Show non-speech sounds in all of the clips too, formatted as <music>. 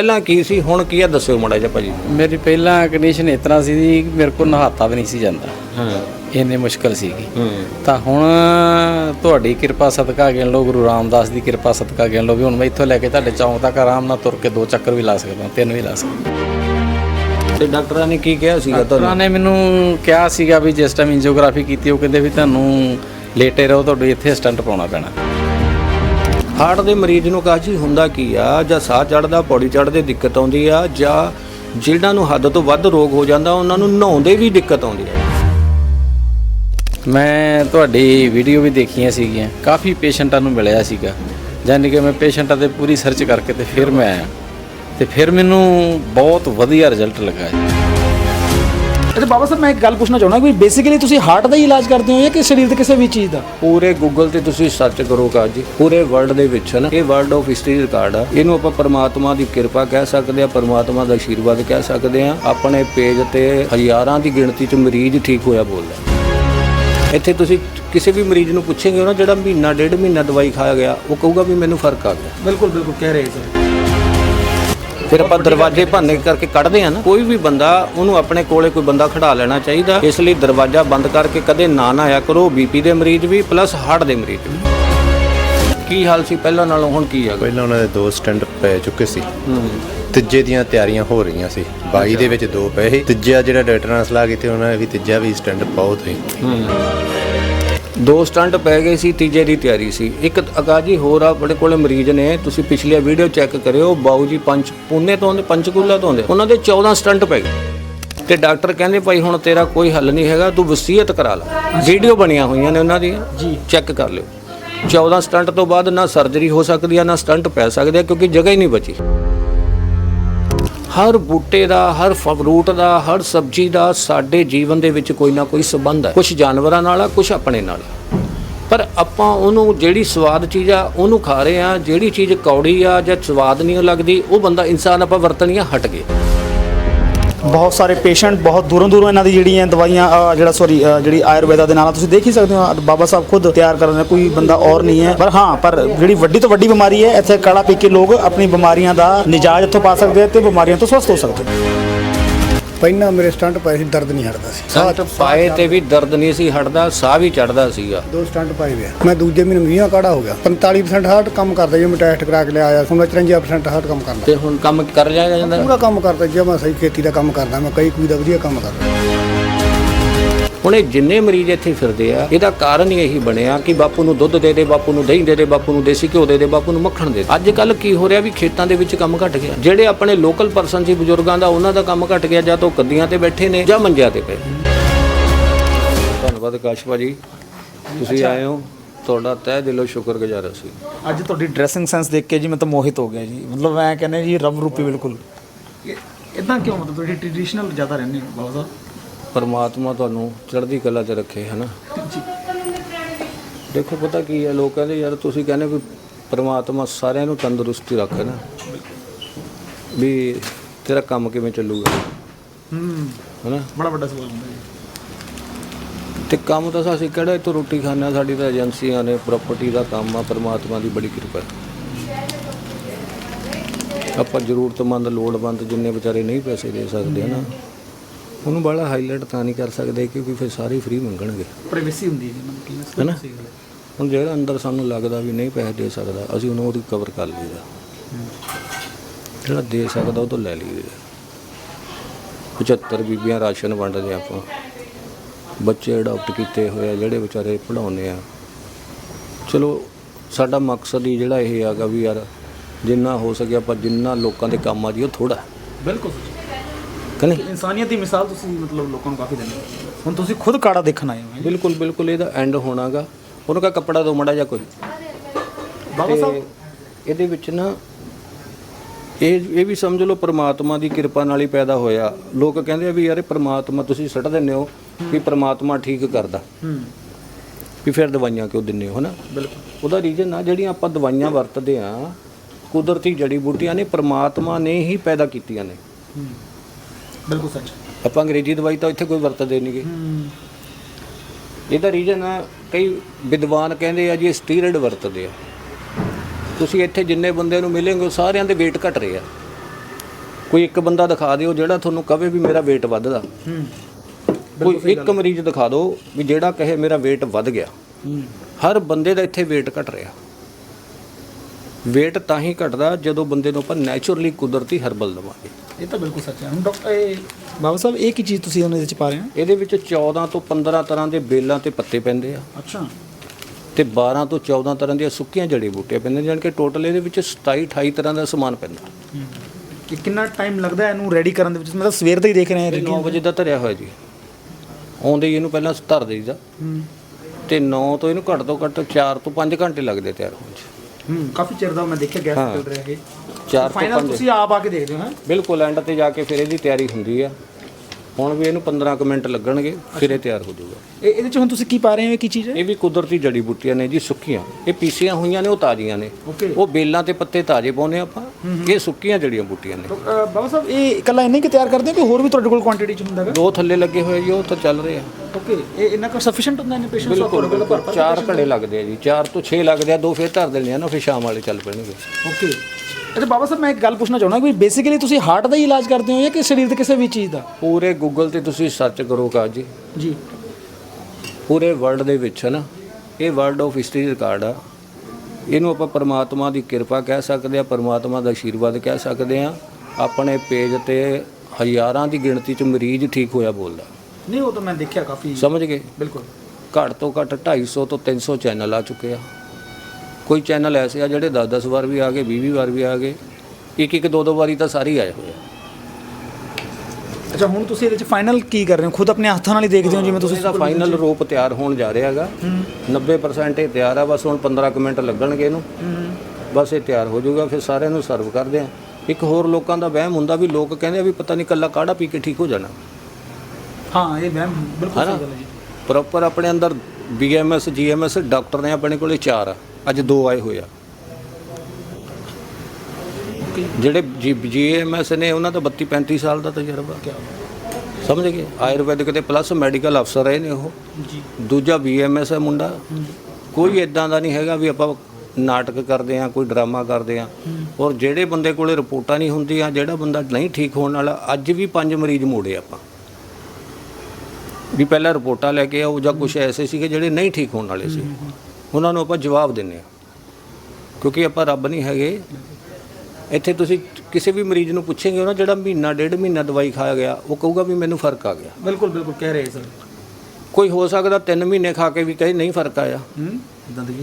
ਪਹਿਲਾਂ ਕੀ ਸੀ? ਹੁਣ ਕੀ ਆ? ਦੱਸਿਓ ਮੜਾ ਜਿਹਾ ਭਾਜੀ। ਮੇਰੀ ਪਹਿਲਾਂ ਕੰਡੀਸ਼ਨ ਇਸ ਤਰ੍ਹਾਂ ਸੀ ਜੀ ਮੇਰੇ ਕੋਲ ਨਹਾਤਾ ਵੀ ਨਹੀਂ ਸੀ ਜਾਂਦਾ। ਹਾਂ। ਇੰਨੀ ਮੁਸ਼ਕਲ ਸੀਗੀ। ਤਾਂ ਹੁਣ ਤੁਹਾਡੀ ਕਿਰਪਾ ਸਦਕਾ ਗਿਣ ਲਓ ਗੁਰੂ ਰਾਮਦਾਸ ਦੀ ਕਿਰਪਾ ਸਦਕਾ ਗਿਣ ਲਓ ਵੀ ਹੁਣ ਮੈਂ ਇੱਥੋਂ ਲੈ ਕੇ ਤੁਹਾਡੇ ਚੌਂਕ ਤੱਕ ਆਰਾਮ ਨਾਲ ਤੁਰ ਕੇ ਦੋ ਚੱਕਰ ਵੀ ਲਾ ਸਕਦਾ ਤਿੰਨ ਵੀ ਲਾ ਸਕਦਾ। ਤੇ ਡਾਕਟਰਾਂ ਨੇ ਕੀ ਕਿਹਾ ਸੀਗਾ ਤੁਹਾਨੂੰ? ਨੇ ਮੈਨੂੰ ਕਿਹਾ ਸੀਗਾ ਵੀ ਜਿਸ ਟਾਈਮ ਇੰਜੀਓਗ੍ਰਾਫੀ ਕੀਤੀ ਉਹ ਕਹਿੰਦੇ ਵੀ ਤੁਹਾਨੂੰ ਲੇਟੇ ਰਹੋ ਤੁਹਾਨੂੰ ਇੱਥੇ ਸਟੰਟ ਪਾਉਣਾ ਪੈਣਾ। ਹਾਰਟ ਦੇ ਮਰੀਜ਼ ਨੂੰ ਕਾਜੀ ਹੁੰਦਾ ਕੀ ਆ? ਜਾਂ ਸਾਹ ਚੜਦਾ ਪੌੜੀ ਚੜਦੇ ਦਿੱਕਤ ਆਉਂਦੀ ਆ, ਜਾਂ ਜਿਹਨਾਂ ਨੂੰ ਹੱਦ ਤੋਂ ਵੱਧ ਰੋਗ ਹੋ ਜਾਂਦਾ, ਉਹਨਾਂ ਨੂੰ ਨਹਾਉਂਦੇ ਵੀ ਦਿੱਕਤ ਆਉਂਦੀ ਆ। ਮੈਂ ਤੁਹਾਡੀ ਵੀਡੀਓ ਵੀ ਦੇਖੀਆਂ ਸੀਗੀਆਂ। ਕਾਫੀ ਪੇਸ਼ੈਂਟਾਂ ਨੂੰ ਮਿਲਿਆ ਸੀਗਾ। ਯਾਨੀ ਕਿ ਮੈਂ ਪੇਸ਼ੈਂਟਾਂ ਤੇ ਪੂਰੀ ਸਰਚ ਕਰਕੇ ਤੇ ਫਿਰ ਮੈਂ ਆਇਆ। ਤੇ ਫਿਰ ਮੈਨੂੰ ਬਹੁਤ ਵਧੀਆ ਰਿਜ਼ਲਟ ਲੱਗਾ ਜੀ। ਅੱਛਾ ਬਾਬਾ ਸਾਹਿਬ ਮੈਂ ਇੱਕ ਗੱਲ ਪੁੱਛਣਾ ਚਾਹੁੰਦਾ ਕਿ ਬੇਸਿਕਲੀ ਤੁਸੀਂ ਹਾਰਟ ਦਾ ਹੀ ਇਲਾਜ ਕਰਦੇ ਹੋ ਜਾਂ ਕਿ ਸਰੀਰ ਦੇ ਕਿਸੇ ਵੀ ਚੀਜ਼ ਦਾ? ਪੂਰੇ ਗੂਗਲ ਤੇ ਤੁਸੀਂ ਸਰਚ ਕਰੋ ਕਾਜੀ ਪੂਰੇ ਵਰਲਡ ਦੇ ਵਿੱਚ ਨਾ ਇਹ ਵਰਲਡ ਆਫ ਹਿਸਟਰੀ ਰਿਕਾਰਡ ਆ। ਇਹਨੂੰ ਆਪਾਂ ਪਰਮਾਤਮਾ ਦੀ ਕਿਰਪਾ ਕਹਿ ਸਕਦੇ ਆ ਪਰਮਾਤਮਾ ਦਾ ਆਸ਼ੀਰਵਾਦ ਕਹਿ ਸਕਦੇ ਆ। ਆਪਣੇ ਪੇਜ ਤੇ ਹਜ਼ਾਰਾਂ ਦੀ ਗਿਣਤੀ ਚ ਮਰੀਜ਼ ਠੀਕ ਹੋਇਆ ਬੋਲਦਾ ਇੱਥੇ ਤੁਸੀਂ ਕਿਸੇ ਵੀ ਮਰੀਜ਼ ਨੂੰ ਪੁੱਛੇਗੇ ਨਾ ਜਿਹੜਾ ਮਹੀਨਾ ਡੇਢ ਮਹੀਨਾ ਦਵਾਈ ਖਾਇਆ ਗਿਆ ਉਹ ਕਹੂਗਾ ਵੀ ਮੈਨੂੰ ਫ਼ਰਕ ਆ ਗਿਆ। ਬਿਲਕੁਲ ਬਿਲਕੁਲ ਕਹਿ ਰਹੇ ਸਰ। ਫਿਰ ਆਪਾਂ ਦਰਵਾਜ਼ੇ ਭੰਨੇ ਕਰਕੇ ਕੱਢਦੇ ਆ ਨਾ। ਕੋਈ ਵੀ ਬੰਦਾ ਉਹਨੂੰ ਆਪਣੇ ਕੋਲੇ ਕੋਈ ਬੰਦਾ ਖੜਾ ਲੈਣਾ ਚਾਹੀਦਾ। ਇਸ ਲਈ ਦਰਵਾਜ਼ਾ ਬੰਦ ਕਰਕੇ ਕਦੇ ਨਾ ਨਾ ਆਇਆ ਕਰੋ। ਬੀਪੀ ਦੇ ਮਰੀਜ਼ ਵੀ ਪਲੱਸ ਹਾਰਟ ਦੇ ਮਰੀਜ਼ ਵੀ। ਕੀ ਹਾਲ ਸੀ? ਪਹਿਲਾਂ ਨਾਲੋਂ ਹੁਣ ਕੀ ਆ? ਪਹਿਲਾਂ ਉਹਨਾਂ ਦੇ ਦੋ ਸਟੈਂਡ ਪੈ ਚੁੱਕੇ ਸੀ। ਤੀਜੇ ਦੀਆਂ ਤਿਆਰੀਆਂ ਹੋ ਰਹੀਆਂ ਸੀ। 22 ਦੇ ਵਿੱਚ ਦੋ ਪਏ ਸੀ। ਤੀਜਾ ਜਿਹੜਾ ਡਾਕਟਰਾਂ ਨੇ ਸਲਾਹ ਕੀਤੀ ਉਹਨਾਂ ਨੇ ਵੀ ਤੀਜਾ ਵੀ ਸਟੈਂਡ ਪਾਓ ਤੁਸੀਂ। ਦੋ ਸਟੰਟ ਪੈ ਗਏ ਸੀ ਤੀਜੇ ਦੀ ਤਿਆਰੀ ਸੀ। ਇੱਕ ਅਕਾਜੀ ਹੋਰ ਆ ਬੜੇ ਕੋਲੇ ਮਰੀਜ਼ ਨੇ ਤੁਸੀਂ ਪਿਛਲੀ ਵੀਡੀਓ ਚੈੱਕ ਕਰਿਓ ਬਾਊ ਜੀ ਪੰਜ ਪੁਨੇ ਤੋਂ ਆਉਂਦੇ ਪੰਚਕੂਲਾ ਤੋਂ ਆਉਂਦੇ ਉਹਨਾਂ ਦੇ 14 ਸਟੰਟ ਪੈ ਗਏ। ਤੇ ਡਾਕਟਰ ਕਹਿੰਦੇ ਭਾਈ ਹੁਣ ਤੇਰਾ ਕੋਈ ਹੱਲ ਨਹੀਂ ਹੈਗਾ ਤੂੰ ਵਸੀਅਤ ਕਰਾ ਲੈ। ਵੀਡੀਓ ਬਣੀਆਂ ਹੋਈਆਂ ਨੇ ਉਹਨਾਂ ਦੀਆਂ ਜੀ। ਚੈੱਕ ਕਰ ਲਿਓ। 14 ਸਟੰਟ ਤੋਂ ਬਾਅਦ ਨਾ ਸਰਜਰੀ ਹੋ ਸਕਦੀ ਆ ਨਾ ਸਟੰਟ ਪੈ ਸਕਦੇ ਆ ਕਿਉਂਕਿ ਜਗ੍ਹਾ ਹੀ ਨਹੀਂ ਬਚੀ। ਹਰ ਬੂਟੇ ਦਾ, ਹਰ ਫਰੂਟ ਦਾ, ਹਰ ਸਬਜ਼ੀ ਦਾ ਸਾਡੇ ਜੀਵਨ ਦੇ ਵਿੱਚ ਕੋਈ ਨਾ ਕੋਈ ਸੰਬੰਧ ਹੈ। ਕੁਝ ਜਾਨਵਰਾਂ ਨਾਲ ਆ ਕੁਝ ਆਪਣੇ ਨਾਲ ਪਰ ਆਪਾਂ ਉਹਨੂੰ ਜਿਹੜੀ ਸਵਾਦ ਚੀਜ਼ ਆ, ਉਹਨੂੰ ਖਾ ਰਹੇ ਆ, ਜਿਹੜੀ ਚੀਜ਼ ਕੌੜੀ ਆ ਜਾਂ ਸਵਾਦ ਨਹੀਂ ਲੱਗਦੀ, ਉਹ ਬੰਦਾ, ਇਨਸਾਨ ਆਪਾਂ ਵਰਤਣੀਆਂ ਹਟ ਗਏ। ਬਹੁਤ ਸਾਰੇ ਪੇਸ਼ੈਂਟ ਬਹੁਤ ਦੂਰੋਂ ਦੂਰੋਂ ਇਹਨਾਂ ਦੀ ਜਿਹੜੀਆਂ ਦਵਾਈਆਂ ਅ, ਜਿਹੜਾ ਸੌਰੀ ਜਿਹੜੀ ਆਯੁਰਵੇਦਾ ਦੇ ਨਾਲ ਤੁਸੀਂ ਦੇਖ ਹੀ ਸਕਦੇ ਹੋ ਅੱਜ ਬਾਬਾ ਸਾਹਿਬ ਖੁਦ ਤਿਆਰ ਕਰ ਰਹੇ ਕੋਈ ਬੰਦਾ ਔਰ ਨਹੀਂ ਹੈ। ਪਰ ਹਾਂ ਪਰ ਜਿਹੜੀ ਵੱਡੀ ਤੋਂ ਵੱਡੀ ਬਿਮਾਰੀ ਹੈ ਇੱਥੇ ਕਾੜਾ ਪੀ ਕੇ ਲੋਕ ਆਪਣੀ ਬਿਮਾਰੀਆਂ ਦਾ ਨਿਜਾਜ ਇੱਥੋਂ ਪਾ ਸਕਦੇ ਆ ਤੇ ਬਿਮਾਰੀਆਂ ਤੋਂ ਸਵਸਥ ਹੋ ਸਕਦੇ ਪਹਿਲਾਂ ਮੇਰੇ ਸਟੰਟ ਪਏ ਸੀ ਦਰਦ ਨਹੀਂ ਹਟਦਾ ਸੀ। ਸੰਤ ਪਾਏ ਤੇ ਵੀ ਦਰਦ ਨਹੀਂ ਸੀ ਹਟਦਾ ਸਾਹ ਵੀ ਚੜਦਾ ਸੀਗਾ। ਦੋ ਸਟੰਟ ਪਾਏ ਆ। ਮੈਂ ਦੂਜੇ ਮਹੀਨੇ 20 ਕਾੜਾ ਹੋ ਗਿਆ। 45% ਹਾਰਟ ਕੰਮ ਕਰਦਾ ਜੇ ਮੈਂ ਟੈਸਟ ਕਰਾ ਕੇ ਲਿਆਇਆ ਹੁਣ ਮੈਂ 53% ਹਾਰਟ ਕੰਮ ਕਰਦਾ। ਤੇ ਹੁਣ ਕੰਮ ਕਰ ਜਾਇਆ ਜਾਂਦਾ? ਪੂਰਾ ਕੰਮ ਕਰਦਾ ਜੇ ਮੈਂ ਸਹੀ ਖੇਤੀ ਦਾ ਕੰਮ ਕਰਦਾ ਮੈਂ ਕਈ ਕੋਈ ਦਾ ਵਧੀਆ ਕੰਮ ਕਰਦਾ। ਹੁਣ ਇਹ ਜਿੰਨੇ ਮਰੀਜ਼ ਇੱਥੇ ਫਿਰਦੇ ਆ ਇਹਦਾ ਕਾਰਨ ਹੀ ਇਹੀ ਬਣਿਆ ਕਿ ਬਾਪੂ ਨੂੰ ਦੁੱਧ ਦੇ ਦੇ ਬਾਪੂ ਨੂੰ ਦਹੀਂ ਦੇ ਦੇ ਬਾਪੂ ਨੂੰ ਦੇਸੀ ਘਿਓ ਦੇ ਦੇ ਬਾਪੂ ਨੂੰ ਮੱਖਣ ਦੇ ਦੇ। ਅੱਜ ਕੱਲ ਕੀ ਹੋ ਰਿਹਾ ਵੀ ਖੇਤਾਂ ਦੇ ਵਿੱਚ ਕੰਮ ਘਟ ਗਿਆ। ਜਿਹੜੇ ਆਪਣੇ ਲੋਕਲ ਪਰਸਨ ਸੀ ਬਜ਼ੁਰਗਾਂ ਦਾ ਉਹਨਾਂ ਦਾ ਕੰਮ ਘਟ ਗਿਆ ਜਾਂ ਤਾਂ ਉਹ ਕੱਦੀਆਂ ਤੇ ਬੈਠੇ ਨੇ ਜਾਂ ਮੰਜਿਆਂ ਤੇ ਪਏ ਧੰਨਵਾਦ ਕਾਸ਼ ਭਾਜੀ। ਤੁਸੀਂ ਆਏ ਹੋ। ਤੁਹਾਡਾ ਤਹਿ ਦਿਲੋਂ ਸ਼ੁਕਰਗੁਜ਼ਾਰ ਅਸੀਂ। ਅੱਜ ਤੁਹਾਡੀ ਡਰੈਸਿੰਗ ਸੈਂਸ ਦੇਖ ਕੇ ਜੀ ਮੈਂ ਤਾਂ ਮੋਹਿਤ ਹੋ ਗਿਆ ਜੀ। ਮਤਲਬ ਮੈਂ ਕਹਿੰਦਾ ਜੀ ਰੱਬ ਰੂਪੀ ਬਿਲਕੁਲ। ਇਦਾਂ ਕਿਉਂ ਮਤਲਬ ਤੁਸੀਂ ਟ੍ਰੈਡੀਸ਼ਨਲ ਜ਼ਿਆਦਾ ਰਹਿੰਦੇ ਹੋ ਬਾਬਾ ਸਾਹਿਬ? ਪਰਮਾਤਮਾ ਤੁਹਾਨੂੰ ਚੜ੍ਹਦੀ ਕਲਾ 'ਚ ਰੱਖੇ ਹਨਾ? ਦੇਖੋ ਪਤਾ ਕੀ ਹੈ ਲੋਕ ਕਹਿੰਦੇ ਯਾਰ ਤੁਸੀਂ ਕਹਿੰਦੇ ਵੀ ਪਰਮਾਤਮਾ ਸਾਰਿਆਂ ਨੂੰ ਤੰਦਰੁਸਤੀ ਰੱਖੇ ਨਾ ਵੀ ਤੇਰਾ ਕੰਮ ਕਿਵੇਂ ਚੱਲੂਗਾ? ਹੂੰ। ਹਨਾ? ਬੜਾ ਵੱਡਾ ਸਵਾਲ ਹੁੰਦਾ ਤੇ ਕੰਮ ਤਾਂ ਅਸੀਂ ਕਿਹੜਾ ਇੱਥੋਂ ਰੋਟੀ ਹਾਂ? ਸਾਡੀ ਤਾਂ ਏਜੰਸੀਆਂ ਨੇ ਪ੍ਰਾਪਰਟੀ ਦਾ ਕੰਮ ਆ ਪਰਮਾਤਮਾ ਦੀ ਬੜੀ ਕਿਰਪਾ। ਹੈ ਆਪਾਂ ਜ਼ਰੂਰਤਮੰਦ ਲੋੜਵੰਦ ਜਿੰਨੇ ਵਿਚਾਰੇ ਨਹੀਂ ਪੈਸੇ ਦੇ ਸਕਦੇ ਹਨਾ? ਉਹਨੂੰ ਬੜਾ ਹਾਈਲਾਈਟ ਤਾਂ ਨਹੀਂ ਕਰ ਸਕਦੇ ਕਿਉਂਕਿ ਫਿਰ ਸਾਰੇ ਫ੍ਰੀ ਮੰਗਣਗੇ। ਪ੍ਰਾਈਵੇਸੀ ਹੁੰਦੀ ਹੈ ਜੀ ਮਤਲਬ ਹੈਨਾ? ਹੁਣ ਜਿਹੜਾ ਅੰਦਰ ਸਾਨੂੰ ਲੱਗਦਾ ਵੀ ਨਹੀਂ ਪੈਸੇ ਦੇ ਸਕਦਾ ਅਸੀਂ ਉਹਨੂੰ ਉਹਦੀ ਕਵਰ ਕਰ ਲਈਦਾ। ਜਿਹੜਾ ਦੇ ਸਕਦਾ ਉਹ ਤੋਂ ਲੈ ਲਈਦਾ। 75 ਬੀਬੀਆਂ ਰਾਸ਼ਨ ਵੰਡਦੇ ਆਪਾਂ। ਬੱਚੇ ਅਡਾਪਟ ਕੀਤੇ ਹੋਏ ਆ ਜਿਹੜੇ ਵਿਚਾਰੇ ਪੜਾਉਂਦੇ ਆ। ਚਲੋ ਸਾਡਾ ਮਕਸਦ ਹੀ ਜਿਹੜਾ ਇਹ ਹੈਗਾ ਵੀ ਯਾਰ ਜਿੰਨਾ ਹੋ ਸਕੇ ਆਪਾਂ ਜਿੰਨਾ ਲੋਕਾਂ ਦੇ ਕੰਮ ਆ ਜੀ ਉਹ ਥੋੜਾ ਬਿਲਕੁਲ। ਕਿ ਨਹੀਂ। ਇਨਸਾਨੀਅਤ ਦੀ ਮਿਸਾਲ ਤੁਸੀਂ ਮਤਲਬ ਲੋਕਾਂ ਨੂੰ ਕਾਫੀ ਦਿੰਦੇ ਹੋ। ਹੁਣ ਤੁਸੀਂ ਖੁਦ ਕਾੜਾ ਦੇਖਣ ਆਏ ਹੋ। ਬਿਲਕੁਲ ਬਿਲਕੁਲ ਇਹਦਾ ਐਂਡ ਹੋਣਾਗਾ। ਉਹਨੂੰ ਕਾ ਕੱਪੜਾ ਦੋ ਮੜਾ ਜਾਂ ਕੋਈ। ਬਾਬਾ ਸਾਹਿਬ। ਇਹਦੇ ਵਿੱਚ ਨਾ ਇਹ ਇਹ ਵੀ ਸਮਝ ਲਓ ਪ੍ਰਮਾਤਮਾ ਦੀ ਕਿਰਪਾ ਨਾਲ ਹੀ ਪੈਦਾ ਹੋਇਆ। ਲੋਕ ਕਹਿੰਦੇ ਆ ਵੀ ਯਾਰ ਇਹ ਪ੍ਰਮਾਤਮਾ ਤੁਸੀਂ ਸੱਟ ਦਿੰਦੇ ਹੋ ਵੀ ਪ੍ਰਮਾਤਮਾ ਠੀਕ ਕਰਦਾ। ਹੂੰ। ਵੀ ਫਿਰ ਦਵਾਈਆਂ ਕਿਉਂ ਦਿੰਦੇ ਹੋ ਹਨਾ? ਬਿਲਕੁਲ। ਉਹਦਾ ਰੀਜ਼ਨ ਆ ਜਿਹੜੀਆਂ ਆਪਾਂ ਦਵਾਈਆਂ ਵਰਤਦੇ ਆ ਕੁਦਰਤੀ ਜੜੀ ਬੂਟੀਆਂ ਨੇ ਪ੍ਰਮਾਤਮਾ ਨੇ ਹੀ ਪੈਦਾ ਕੀਤੀਆਂ ਨੇ। ਹੂੰ। ਬਿਲਕੁਲ ਸੱਚ। ਆਪਾਂ ਅੰਗਰੇਜ਼ੀ ਦਵਾਈ ਤਾਂ ਇੱਥੇ ਕੋਈ ਵਰਤਦੇ ਨਹੀਂਗੇ। ਇਹਦਾ ਰੀਜ਼ਨ ਕਈ ਵਿਦਵਾਨ ਕਹਿੰਦੇ ਆ ਜੀ ਸਟੀਰੋਇਡ ਵਰਤਦੇ ਆ। ਤੁਸੀਂ ਇੱਥੇ ਜਿੰਨੇ ਬੰਦਿਆਂ ਨੂੰ ਮਿਲੇਗੇ ਸਾਰਿਆਂ ਦੇ weight ਘਟ ਰਹੇ ਆ। ਕੋਈ ਇੱਕ ਬੰਦਾ ਦਿਖਾ ਦਿਓ ਜਿਹੜਾ ਤੁਹਾਨੂੰ ਕਵੇ ਵੀ ਮੇਰਾ weight ਵੱਧਦਾ। ਕੋਈ ਇੱਕ ਮਰੀਜ਼ ਦਿਖਾ ਦਿਓ ਵੀ ਜਿਹੜਾ ਕਹੇ ਮੇਰਾ weight ਵੱਧ ਗਿਆ। ਹਰ ਬੰਦੇ ਦਾ ਇੱਥੇ weight ਘਟ ਰਿਹਾ। Weight ਤਾਂ ਹੀ ਘਟਦਾ ਜਦੋਂ ਬੰਦੇ ਨੂੰ ਆਪਾਂ ਨੈਚੁਰਲੀ ਕੁਦਰਤੀ ਹਰਬਲ ਦਵਾਂਗੇ। ਇਹ ਤਾਂ ਬਿਲਕੁਲ ਸੱਚ ਹੈ। ਹੁਣ ਡਾਕਟਰ ਇਹ ਬਾਬਾ ਸਾਹਿਬ ਇਹ ਕੀ ਚੀਜ਼ ਤੁਸੀਂ ਉਹਦੇ ਵਿੱਚ ਪਾ ਰਹੇ ਹੋ? ਇਹਦੇ ਵਿੱਚ 14 ਤੋਂ 15 ਤਰ੍ਹਾਂ ਦੇ ਬੇਲਾਂ ਤੇ ਪੱਤੇ ਪੈਂਦੇ ਆ। ਅੱਛਾ। ਤੇ 12 ਤੋਂ 14 ਤਰ੍ਹਾਂ ਦੀਆਂ ਸੁੱਕੀਆਂ ਜੜੀ ਬੂਟੀਆਂ ਪੈਂਦੀਆਂ ਜਾਣੀ ਕਿ ਟੋਟਲ ਇਹਦੇ ਵਿੱਚ 27 28 ਤਰ੍ਹਾਂ ਦਾ ਸਮਾਨ ਪੈਂਦਾ। ਕਿ ਕਿੰਨਾ ਟਾਈਮ ਲੱਗਦਾ ਹੈ ਇਹਨੂੰ ਰੈਡੀ ਕਰਨ ਦੇ ਵਿੱਚ? ਮਤਲਬ ਸਵੇਰ ਦਾ ਹੀ ਦੇਖ ਰਹੇ ਹਾਂ ਇਹ 9 ਵਜੇ ਦਾ। ਧਰਿਆ ਹੋਇਆ ਜੀ। ਆਉਂਦੇ ਹੀ ਇਹਨੂੰ ਪਹਿਲਾਂ ਧਰ ਦੇਈਦਾ। ਤੇ 9 ਤੋਂ ਇਹਨੂੰ ਘੱਟ ਤੋਂ ਘੱਟ 4 ਤੋਂ 5 ਘੰਟੇ ਲੱਗਦੇ ਤਿਆਰ ਹੋਣ 'ਚ। ਹੂੰ ਕਾਫੀ ਚਿਰ ਦਾ ਮੈਂ ਦੇਖਿਆ ਗੈਸ ਹਾਂ। ਚੱਲ ਰਿਹਾ ਇਹ। 4 ਤੋਂ ਫਾਈਨਲ 5 ਤੁਸੀਂ ਆਪ ਆ ਕੇ ਦੇਖਦੇ ਹੋ ਹੈ? ਬਿਲਕੁਲ ਐਂਡ ਤੇ ਜਾ ਕੇ ਫਿਰ ਇਹਦੀ ਤਿਆਰੀ ਹੁੰਦੀ ਆ। ਹੁਣ ਵੀ ਇਹਨੂੰ 15 ਕੁ ਮਿੰਟ ਲੱਗਣਗੇ ਫਿਰ ਇਹ ਤਿਆਰ ਹੋ ਜਾਊਗਾ। ਇਹ ਇਹਦੇ ਚ ਹੁਣ ਤੁਸੀਂ ਕੀ ਪਾ ਰਹੇ ਹੋ ਇਹ ਕੀ ਚੀਜ਼ ਹੈ? ਇਹ ਵੀ ਕੁਦਰਤੀ ਜੜੀ ਬੂਟੀਆਂ ਨੇ ਜੀ ਸੁੱਕੀਆਂ। ਇਹ ਪੀਸੀਆਂ ਹੋਈਆਂ ਨੇ ਉਹ ਤਾਜ਼ੀਆਂ ਨੇ। ਉਹ ਬੇਲਾਂ ਤੇ ਪੱਤੇ ਤਾਜ਼ੇ ਪਾਉਂਦੇ ਆਪਾਂ। ਇਹ ਸੁੱਕੀਆਂ ਜੜੀਆਂ ਬੂਟੀਆਂ ਨੇ। ਬਾਬਾ ਸਾਹਿਬ ਇਹ ਇਕੱਲਾ ਇੰਨਾ ਹੀ ਕਿ ਤਿਆਰ ਕਰਦੇ ਹੋ ਕਿ ਹੋਰ ਵੀ ਤੁਹਾਡੇ ਕੋਲ ਕੁਆਂਟੀਟੀ ਚ ਹੁੰਦਾ ਹੈਗਾ? ਦੋ ਥੱਲੇ ਲੱਗੇ ਹੋਏ ਜੀ ਉਹ ਤਾਂ ਚੱਲ ਰਹੇ ਆ। ਓਕੇ ਇਹ ਇੰਨਾ ਕੁ ਸਫੀਸ਼ੀਐਂਟ ਹੁੰਦਾ ਇਹਨੇ ਪੇਸ਼ੈਂਟਸ ਬਿਲਕੁਲ ਬਿਲਕੁਲ। ਚਾਰ ਘੜੇ ਲੱਗਦੇ ਆ ਜੀ 4 ਤੋਂ 6 ਲੱਗਦੇ ਆ ਦੋ ਫਿਰ ਧਰ ਦਿੰਦੇ ਆ ਨਾ ਫਿਰ ਸ਼ਾਮ ਵਾਲੇ ਚੱਲ ਪੈਣਗੇ। ਓਕੇ ਅੱਛਾ ਬਾਬਾ ਸਾਹਿਬ ਮੈਂ ਇੱਕ ਗੱਲ ਪੁੱਛਣਾ ਚਾਹੁੰਦਾ ਕਿ ਬੇਸਿਕਲੀ ਤੁਸੀਂ ਹਾਰਟ ਦਾ ਹੀ ਇਲਾਜ ਕਰਦੇ ਹੋ ਜਾਂ ਕਿ ਸਰੀਰ ਦੇ ਕਿਸੇ ਵੀ ਚੀਜ਼ ਦਾ? ਪੂਰੇ ਗੂਗਲ ਤੇ ਤੁਸੀਂ ਸਰਚ ਕਰੋ ਕਾਜ ਜੀ। ਜੀ। ਪੂਰੇ ਵਰਲਡ ਦੇ ਵਿੱਚ ਹੈ ਨਾ ਇਹ ਵਰਲਡ ਆਫ ਹਿਸਟਰੀ ਰਿਕਾਰਡ ਆ। ਇਹਨੂੰ ਆਪਾਂ ਪਰਮਾਤਮਾ ਦੀ ਕਿਰਪਾ ਕਹਿ ਸਕਦੇ ਆ ਪਰਮਾਤਮਾ ਦਾ ਆਸ਼ੀਰਵਾਦ ਕਹਿ ਸਕਦੇ ਆ। ਆਪਣੇ ਪੇਜ ਤੇ ਹਜ਼ਾਰਾਂ ਦੀ ਗਿਣਤੀ ਚ ਮਰੀਜ਼ ਠੀਕ ਹੋਇਆ ਬੋਲਦਾ। ਨਹੀਂ ਉਹ ਤਾਂ ਮੈਂ ਦੇਖਿਆ ਕਾਫੀ ਸਮਝ ਗਏ? ਬਿਲਕੁਲ। ਘੱਟ ਤੋਂ ਘੱਟ 250 ਤੋਂ 300 ਚੈਨਲ ਆ ਚੁੱਕੇ ਆ। ਕੋਈ ਚੈਨਲ ਐਸੇ ਆ ਜਿਹੜੇ 10-10 ਵਾਰ ਵੀ ਆ ਗਏ 20-20 ਵਾਰ ਵੀ ਆ ਗਏ। ਇੱਕ ਇੱਕ ਦੋ ਦੋ ਵਾਰੀ ਤਾਂ ਸਾਰੇ ਹੀ ਆਏ ਹੋਏ ਆ। ਅੱਛਾ ਹੁਣ ਤੁਸੀਂ ਇਹਦੇ ਚ ਫਾਈਨਲ ਕੀ ਕਰ ਰਹੇ ਹੋ? ਖੁਦ ਆਪਣੇ ਹੱਥਾਂ ਨਾਲ ਹੀ ਦੇਖਦੇ ਹੋ ਜਿਵੇਂ ਤੁਸੀਂ ਇਹਦਾ ਫਾਈਨਲ ਰੂਪ ਤਿਆਰ ਹੋਣ ਜਾ ਰਿਹਾ ਹੈਗਾ। 90% ਇਹ ਤਿਆਰ ਆ ਬਸ ਹੁਣ 15 ਕੁ ਮਿੰਟ ਲੱਗਣਗੇ ਇਹਨੂੰ। ਬਸ ਇਹ ਤਿਆਰ ਹੋ ਜਾਊਗਾ ਫਿਰ ਸਾਰਿਆਂ ਨੂੰ ਸਰਵ ਕਰਦੇ ਆ। ਇੱਕ ਹੋਰ ਲੋਕਾਂ ਦਾ ਵਹਿਮ ਹੁੰਦਾ ਵੀ ਲੋਕ ਕਹਿੰਦੇ ਆ ਵੀ ਪਤਾ ਨਹੀਂ ਕੱਲਾ ਕਾੜਾ ਪੀ ਕੇ ਠੀਕ ਹੋ ਜਾਣਾ। ਹਾਂ ਇਹ ਵਹਿਮ ਬਿਲਕੁਲ ਸਹੀ ਗੱਲ ਹੈ ਜੀ। ਪ੍ਰੋਪਰ ਆਪਣੇ ਅੰਦਰ ਬੀਐਮਐਸ ਜੀਐਮਐਸ ਡਾਕਟਰ ਨੇ ਆਪਣੇ ਕੋਲੇ 4 ਆ। ਅੱਜ ਦੋ ਆਏ ਹੋਏ ਆ। ਜਿਹੜੇ ਜੀਐਮਐਸ ਨੇ ਉਹਨਾਂ ਦਾ 32 35 ਸਾਲ ਦਾ ਤਜਰਬਾ ਸਮਝ ਗਏ? ਆਯੁਰਵੈਦਿਕ ਤੇ ਪਲੱਸ ਮੈਡੀਕਲ ਅਫਸਰ ਰਹੇ ਨੇ ਉਹ। ਜੀ। ਦੂਜਾ ਬੀਐਮਐਸ ਹੈ ਮੁੰਡਾ। ਕੋਈ ਇਦਾਂ ਦਾ ਨਹੀਂ ਹੈਗਾ ਵੀ ਆਪਾਂ ਨਾਟਕ ਕਰਦੇ ਆ ਕੋਈ ਡਰਾਮਾ ਕਰਦੇ ਆ ਔਰ ਜਿਹੜੇ ਬੰਦੇ ਕੋਲੇ ਰਿਪੋਰਟਾਂ ਨਹੀਂ ਹੁੰਦੀਆਂ ਜਿਹੜਾ ਬੰਦਾ ਨਹੀਂ ਠੀਕ ਹੋਣ ਵਾਲਾ ਅੱਜ ਵੀ ਪੰਜ ਮਰੀਜ਼ ਮੋੜੇ ਆਪਾਂ। ਵੀ ਪਹਿਲਾਂ ਰਿਪੋਰਟਾਂ ਲੈ ਕੇ ਆਓ ਜਾਂ ਕੁਝ ਐਸੇ ਸੀਗੇ ਜਿਹੜੇ ਨਹੀਂ ਠੀਕ ਹੋਣ ਵਾਲੇ ਸੀ। ਉਹਨਾਂ ਨੂੰ ਆਪਾਂ ਜਵਾਬ ਦਿੰਨੇ ਆ ਕਿਉਂਕਿ ਆਪਾਂ ਰੱਬ ਨਹੀਂ ਹੈਗੇ। ਇੱਥੇ ਤੁਸੀਂ ਕਿਸੇ ਵੀ ਮਰੀਜ਼ ਨੂੰ ਪੁੱਛेंगे ਨਾ ਜਿਹੜਾ ਮਹੀਨਾ ਡੇਢ ਮਹੀਨਾ ਦਵਾਈ ਖਾਇਆ ਗਿਆ ਉਹ ਕਹੂਗਾ ਵੀ ਮੈਨੂੰ ਫ਼ਰਕ ਆ ਗਿਆ। ਬਿਲਕੁਲ ਬਿਲਕੁਲ ਕਹਿ ਰਹੇ ਸਰ। ਕੋਈ ਹੋ ਸਕਦਾ 3 ਮਹੀਨੇ ਖਾ ਕੇ ਵੀ ਕਹੇ ਨਹੀਂ ਫ਼ਰਕ ਆਇਆ। ਹੂੰ